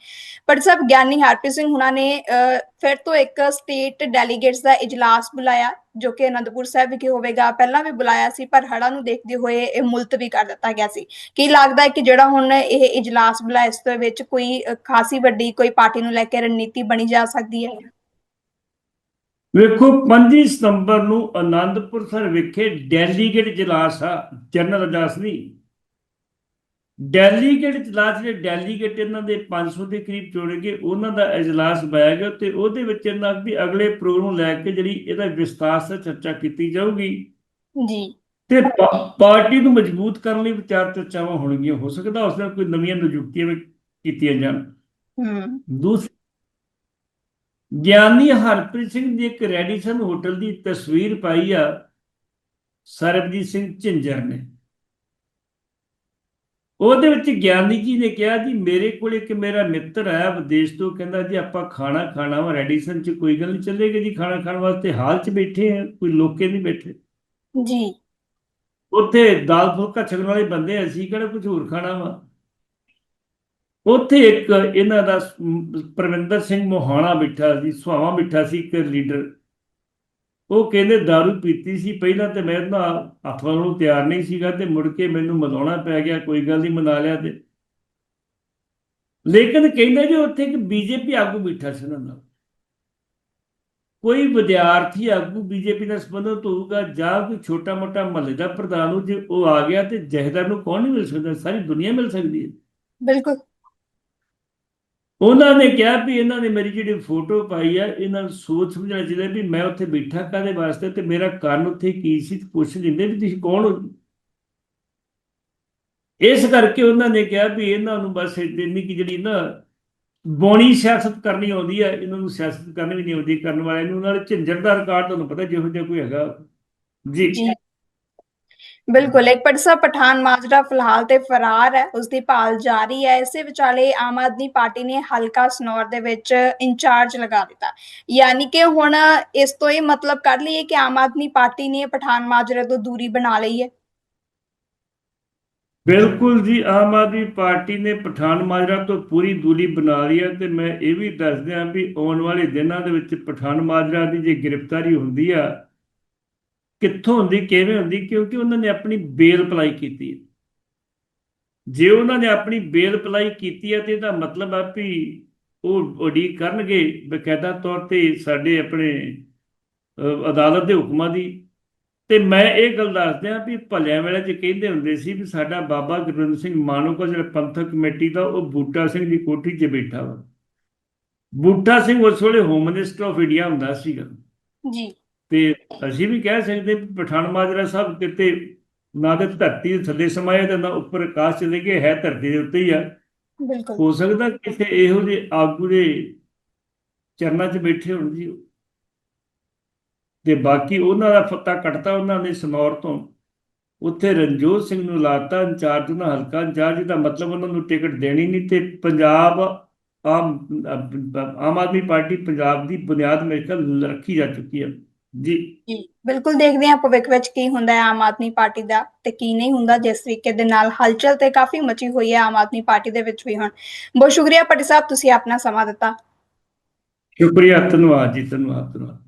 ਪਰ ਸਭ ਗਿਆਨੀ ਹਰਪ੍ਰੀਤ ਸਿੰਘ ਹੁਣਾਂ ਨੇ ਅਹ, ਫਿਰ ਤੋਂ ਇੱਕ ਸਟੇਟ ਡੈਲੀਗੇਟਸ ਦਾ ਇਜਲਾਸ ਬੁਲਾਇਆ। ਜੋ ਕਿ ਅਨੰਦਪੁਰ ਸਾਹਿਬ ਵਿਖੇ ਹੋਵੇਗਾ। ਪਹਿਲਾਂ ਵੀ ਬੁਲਾਇਆ ਸੀ, ਪਰ ਹੜ੍ਹਾਂ ਨੂੰ ਦੇਖਦੇ ਹੋਏ ਇਹ ਮੁਲਤਵੀ ਕਰ ਦਿੱਤਾ ਗਿਆ ਸੀ। ਕੀ ਲੱਗਦਾ ਹੈ ਕਿ ਜਿਹੜਾ ਹੁਣ ਇਹ ਇਜਲਾਸ ਬੁਲਾਇਆ, ਇਸ ਦੇ ਵਿੱਚ ਕੋਈ ਖਾਸੀ ਵੱਡੀ ਕੋਈ ਪਾਰਟੀ ਨੂੰ ਲੈ ਕੇ ਰਣਨੀਤੀ ਬਣੀ ਜਾ ਸਕਦੀ ਹੈ? ਵੇਖੋ 25 ਸਤੰਬਰ ਨੂੰ ਆਨੰਦਪੁਰ ਸਾਹਿਬ ਵਿਖੇ ਡੈਲੀਗੇਟ ਇਜਲਾਸ ਆ ਜਨਰਲ ਇਜਲਾਸ ਨਹੀਂ ਡੈਲੀਗੇਟ ਇਜਲਾਸ ਜਿਹੜੇ ਡੈਲੀਗੇਟ ਇਹਨਾਂ ਦੇ 500 ਦੇ ਕਰੀਬ ਚੁਣੇ ਗਏ ਉਹਨਾਂ ਦਾ ਇਜਲਾਸ ਪਾਇਆ ਗਿਆ ਤੇ ਉਹਦੇ ਵਿੱਚ ਇਹਨਾਂ ਦੀ ਅਗਲੇ ਪ੍ਰੋਗਰਾਮ ਨੂੰ ਲੈ ਕੇ ਜਿਹੜੀ ਇਹਦਾ ਵਿਸਤਾਰ ਨਾਲ ਚਰਚਾ ਕੀਤੀ ਜਾਊਗੀ। ਜੀ। ਤੇ ਪਾਰਟੀ ਨੂੰ ਮਜ਼ਬੂਤ ਕਰਨ ਲਈ ਵਿਚਾਰ ਚਰਚਾਵਾਂ ਹੋਣਗੀਆਂ ਹੋ ਸਕਦਾ ਉਸ ਨਾਲ ਕੋਈ ਨਵੀਆਂ ਨਿਯੁਕਤੀਆਂ ਵੀ ਕੀਤੀਆਂ ਜਾਣ। ਹੂੰ। ਦੂਸਰੀ ਗਿਆਨੀ ਹਰਪ੍ਰੀਤ ਸਿੰਘ ਦੀ ਇੱਕ ਰੈਡੀਸਨ ਹੋਟਲ ਦੀ ਤਸਵੀਰ ਪਾਈ ਆ ਸਰਬਜੀਤ ਸਿੰਘ ਝਿੰਜਰ ਨੇ। ਉਹਦੇ ਵਿੱਚ ਗਿਆਨੀ ਜੀ ਨੇ ਕਿਹਾ ਜੀ ਮੇਰੇ ਕੋਲ ਇੱਕ ਮੇਰਾ ਮਿੱਤਰ ਆਇਆ ਵਿਦੇਸ਼ ਤੋਂ ਕਹਿੰਦਾ ਜੀ ਆਪਾਂ ਖਾਣਾ ਖਾਣਾ ਵਾ ਰੈਡੀਸਨ 'ਚ ਕੋਈ ਗੱਲ ਨਹੀਂ ਚੱਲੇਗੀ ਜੀ ਖਾਣਾ ਖਾਣ ਵਾਸਤੇ। ਹਾਲ 'ਚ ਬੈਠੇ ਆ ਕੋਈ ਲੋਕੇ ਨਹੀਂ ਬੈਠੇ। ਜੀ। ਉੱਥੇ ਦਾਲ ਫੁਲਕਾ ਛਕਣ ਵਾਲੇ ਬੰਦੇ ਅਸੀਂ ਕਿਹੜਾ ਕੁਝ ਹੋਰ ਖਾਣਾ ਵਾ? ਉੱਥੇ ਇੱਕ ਇਹਨਾਂ ਦਾ ਪਰਵਿੰਦਰ ਸਿੰਘ ਮੋਹਾਣਾ ਬਿਠਾ ਸੀ ਸੁਹਾਵਾ ਬਿਠਾ ਸੀ ਇੱਕ ਲੀਡਰ। ਉਹ ਕਹਿੰਦੇ दारू ਪੀਤੀ ਸੀ, ਪਹਿਲਾਂ ਤੇ ਮੈਂ ਨਾ ਹੱਥਾਂ ਨੂੰ ਤਿਆਰ ਨਹੀਂ ਸੀਗਾ ਤੇ ਮੁੜ ਕੇ ਮੈਨੂੰ ਮਨਾਉਣਾ ਪੈ ਗਿਆ, ਕੋਈ ਗੱਲ ਨਹੀਂ ਮਨਾ ਲਿਆ ਤੇ। ਲੇਕਿਨ ਕਹਿੰਦੇ ਜੀ ਉੱਥੇ ਇੱਕ ਬੀਜੇਪੀ ਆਗੂ ਬੈਠਾ ਸੀ ਉਹਨਾਂ ਨਾਲ। ਕੋਈ ਵਿਦਿਆਰਥੀ ਆਗੂ ਬੀਜੇਪੀ ਨਾਲ ਸੰਬੰਧਿਤ ਹੋਊਗਾ ਜਾਂ ਕੋਈ ਛੋਟਾ ਮੋਟਾ ਮਹੱਲੇ ਦਾ ਪ੍ਰਧਾਨ ਹੋ ਜੇ ਉਹ ਆ ਗਿਆ ਤੇ ਜਹੇਦਾਰ ਨੂੰ ਕੌਣ ਨਹੀਂ ਮਿਲ ਸਕਦਾ? ਸਾਰੀ ਦੁਨੀਆ ਮਿਲ ਸਕਦੀ ਹੈ। ਬਿਲਕੁਲ। ਉਹਨਾਂ ਨੇ ਕਿਹਾ ਵੀ ਇਹਨਾਂ ਨੇ ਮੇਰੀ ਜਿਹੜੀ ਫੋਟੋ ਪਾਈ ਆ, ਇਹਨਾਂ ਨੂੰ ਸੋਚ ਸਮਝਣਾ ਚਾਹੀਦਾ ਵੀ ਮੈਂ ਉੱਥੇ ਬੈਠਾ ਕਾਦੇ ਵਾਸਤੇ ਤੇ ਮੇਰਾ ਕੰਨ ਉੱਥੇ ਕੀ ਸੀ ਪੁੱਛ ਲੈਂਦੇ ਵੀ ਤੁਸੀਂ ਕੌਣ ਹੋ? ਇਸ ਕਰਕੇ ਉਹਨਾਂ ਨੇ ਕਿਹਾ ਵੀ ਇਹਨਾਂ ਨੂੰ ਬਸ ਇੰਨੀ ਕਿ ਜਿਹੜੀ ਨਾ ਬੋਣੀ ਸਿਆਸਤ ਕਰਨੀ ਆਉਂਦੀ ਹੈ ਇਹਨਾਂ ਨੂੰ ਸਿਆਸਤ ਕਰਨੀ ਵੀ ਨਹੀਂ ਆਉਂਦੀ, ਕਰਨ ਵਾਲਿਆਂ ਨੂੰ ਉਹਨਾਂ ਨਾਲ ਝਿੰਜਰ ਦਾ ਰਿਕਾਰਡ ਤੁਹਾਨੂੰ ਪਤਾ ਜਿਹੋ ਜਿਹਾ ਕੋਈ ਹੈਗਾ। ਜੀ। ਬਿਲਕੁਲ, ਇੱਕ ਪਟਸਾ ਪਠਾਨ ਮਾਜਰਾ ਫਿਲਹਾਲ ਤੇ ਫਰਾਰ ਹੈ ਉਸ ਦੀ ਭਾਲ ਜਾਰੀ ਹੈ। ਇਸੇ ਵਿਚਾਲੇ ਆਮ ਆਦਮੀ ਪਾਰਟੀ ਨੇ ਹਲਕਾ ਸਨੌਰ ਦੇ ਵਿੱਚ ਇੰਚਾਰਜ ਲਗਾ ਦਿੱਤਾ। ਯਾਨੀ ਕਿ ਹੁਣ ਇਸ ਤੋਂ ਇਹ ਮਤਲਬ ਕੱਢ ਲਈਏ ਕਿ ਆਮ ਆਦਮੀ ਪਾਰਟੀ ਨੇ ਪਠਾਨ ਮਾਜਰੇ ਤੋਂ ਦੂਰੀ ਬਣਾ ਲਈ ਹੈ। ਬਿਲਕੁਲ ਜੀ, ਆਮ ਆਦਮੀ ਪਾਰਟੀ ਨੇ ਪਠਾਨ ਮਾਜਰਾ ਤੋਂ ਪੂਰੀ ਦੂਰੀ ਬਣਾ ਲਈ ਹੈ ਤੇ ਮੈਂ ਇਹ ਵੀ ਦੱਸ ਦਿਆਂ ਵੀ ਆਉਣ ਵਾਲੇ ਦਿਨਾਂ ਦੇ ਵਿੱਚ ਪਠਾਨ ਮਾਜਰਾ ਦੀ ਜੇ ਗ੍ਰਿਫਤਾਰੀ ਹੁੰਦੀ ਆ ਕਿੱਥੋਂ ਹੁੰਦੀ, ਕਿਵੇਂ ਹੁੰਦੀ, ਕਿਉਂਕਿ ਉਹਨਾਂ ਨੇ ਆਪਣੀ ਬੇਲ ਕੀਤੀ ਹੈ। ਜੇ ਉਹਨਾਂ ਨੇ ਆਪਣੀ ਬੇਲ ਕੀਤੀ ਹੈ, ਤੇ ਇਹਦਾ ਮਤਲਬ ਆ ਵੀ ਉਹ ਉਡੀਕ ਕਰਨਗੇ ਬਕਾਇਦਾ ਤੌਰ ਤੇ ਸਾਡੇ ਆਪਣੇ ਅਦਾਲਤ ਦੇ ਹੁਕਮਾਂ ਦੀ। ਤੇ ਮੈਂ ਇਹ ਗੱਲ ਦੱਸਦਿਆਂ ਵੀ ਭਲਿਆਂ ਵੇਲੇ ਚ ਕਹਿੰਦੇ ਹੁੰਦੇ ਸੀ ਵੀ ਸਾਡਾ ਬਾਬਾ ਗੁਰਵਿੰਦਰ ਸਿੰਘ ਮਾਨੂਕਾ ਜਿਹੜਾ ਪੰਥਕ ਕਮੇਟੀ ਦਾ, ਉਹ ਬੂਟਾ ਸਿੰਘ ਦੀ ਕੋਠੀ 'ਚ ਬੈਠਾ ਵਾ। ਬੂਟਾ ਸਿੰਘ ਉਸ ਵੇਲੇ ਹੋਮ ਮਿਨਿਸਟਰ ਆਫ ਇੰਡੀਆ ਹੁੰਦਾ ਸੀਗਾ। ਜੀ। ਤੇ ਅਸੀਂ ਵੀ ਕਹਿ ਸਕਦੇ ਪਠਾਨ ਮਾਜਰਾ ਸਾਹਿਬ ਕਿਤੇ ਨਾ ਤੇ ਧਰਤੀ ਦੇ ਥੱਲੇ ਸਮਾਇਆ ਤੇ ਨਾ ਉੱਪਰ ਆਕਾਸ਼ ਚਲੇ ਗਏ ਹੈ ਧਰਤੀ ਦੇ ਉੱਤੇ ਹੀ ਆ। ਬਿਲਕੁਲ। ਹੋ ਸਕਦਾ ਕਿਸੇ ਇਹੋ ਜਿਹੇ ਆਗੂ ਦੇ ਚਰਨਾਂ 'ਚ ਬੈਠੇ ਹੋਣ ਜੀ। ਤੇ ਬਾਕੀ ਉਹਨਾਂ ਦਾ ਫੱਤਾ ਕੱਟਤਾ ਉਹਨਾਂ ਨੇ ਸਨੌਰ ਤੋਂ। ਉੱਥੇ ਰਣਜੋਤ ਸਿੰਘ ਨੂੰ ਲਾਤਾ ਇੰਚਾਰਜ ਉਹਨਾਂ ਹਲਕਾ ਇੰਚਾਰਜ ਦਾ ਮਤਲਬ ਉਹਨਾਂ ਨੂੰ ਟਿਕਟ ਦੇਣੀ ਨਹੀਂ ਤੇ ਪੰਜਾਬ ਆਮ ਆਮ ਆਦਮੀ ਪਾਰਟੀ ਪੰਜਾਬ ਦੀ ਬੁਨਿਆਦ ਮੇਰੇ ਖਿਆਲ ਰੱਖੀ ਜਾ ਚੁੱਕੀ ਹੈ। ਜੀ। ਬਿਲਕੁਲ ਦੇਖਦੇ ਹਾਂ ਭਵਿੱਖ ਵਿੱਚ ਕੀ ਹੁੰਦਾ ਹੈ ਆਮ ਆਦਮੀ ਪਾਰਟੀ ਦਾ ਤੇ ਕੀ ਨਹੀਂ ਹੁੰਦਾ ਜਿਸ ਤਰੀਕੇ ਦੇ ਨਾਲ ਹਲਚਲ ਤੇ ਕਾਫੀ ਮਚੀ ਹੋਈ ਹੈ ਆਮ ਆਦਮੀ ਪਾਰਟੀ ਦੇ ਵਿੱਚ ਵੀ ਹੁਣ। ਬਹੁਤ ਸ਼ੁਕਰੀਆ ਪਟੀ ਸਾਹਿਬ ਤੁਸੀਂ ਆਪਣਾ ਸਮਾਂ ਦਿੱਤਾ। ਸ਼ੁਕਰੀਆ ਧੰਨਵਾਦ ਜੀ ਧੰਨਵਾਦ ਧੰਨਵਾਦ।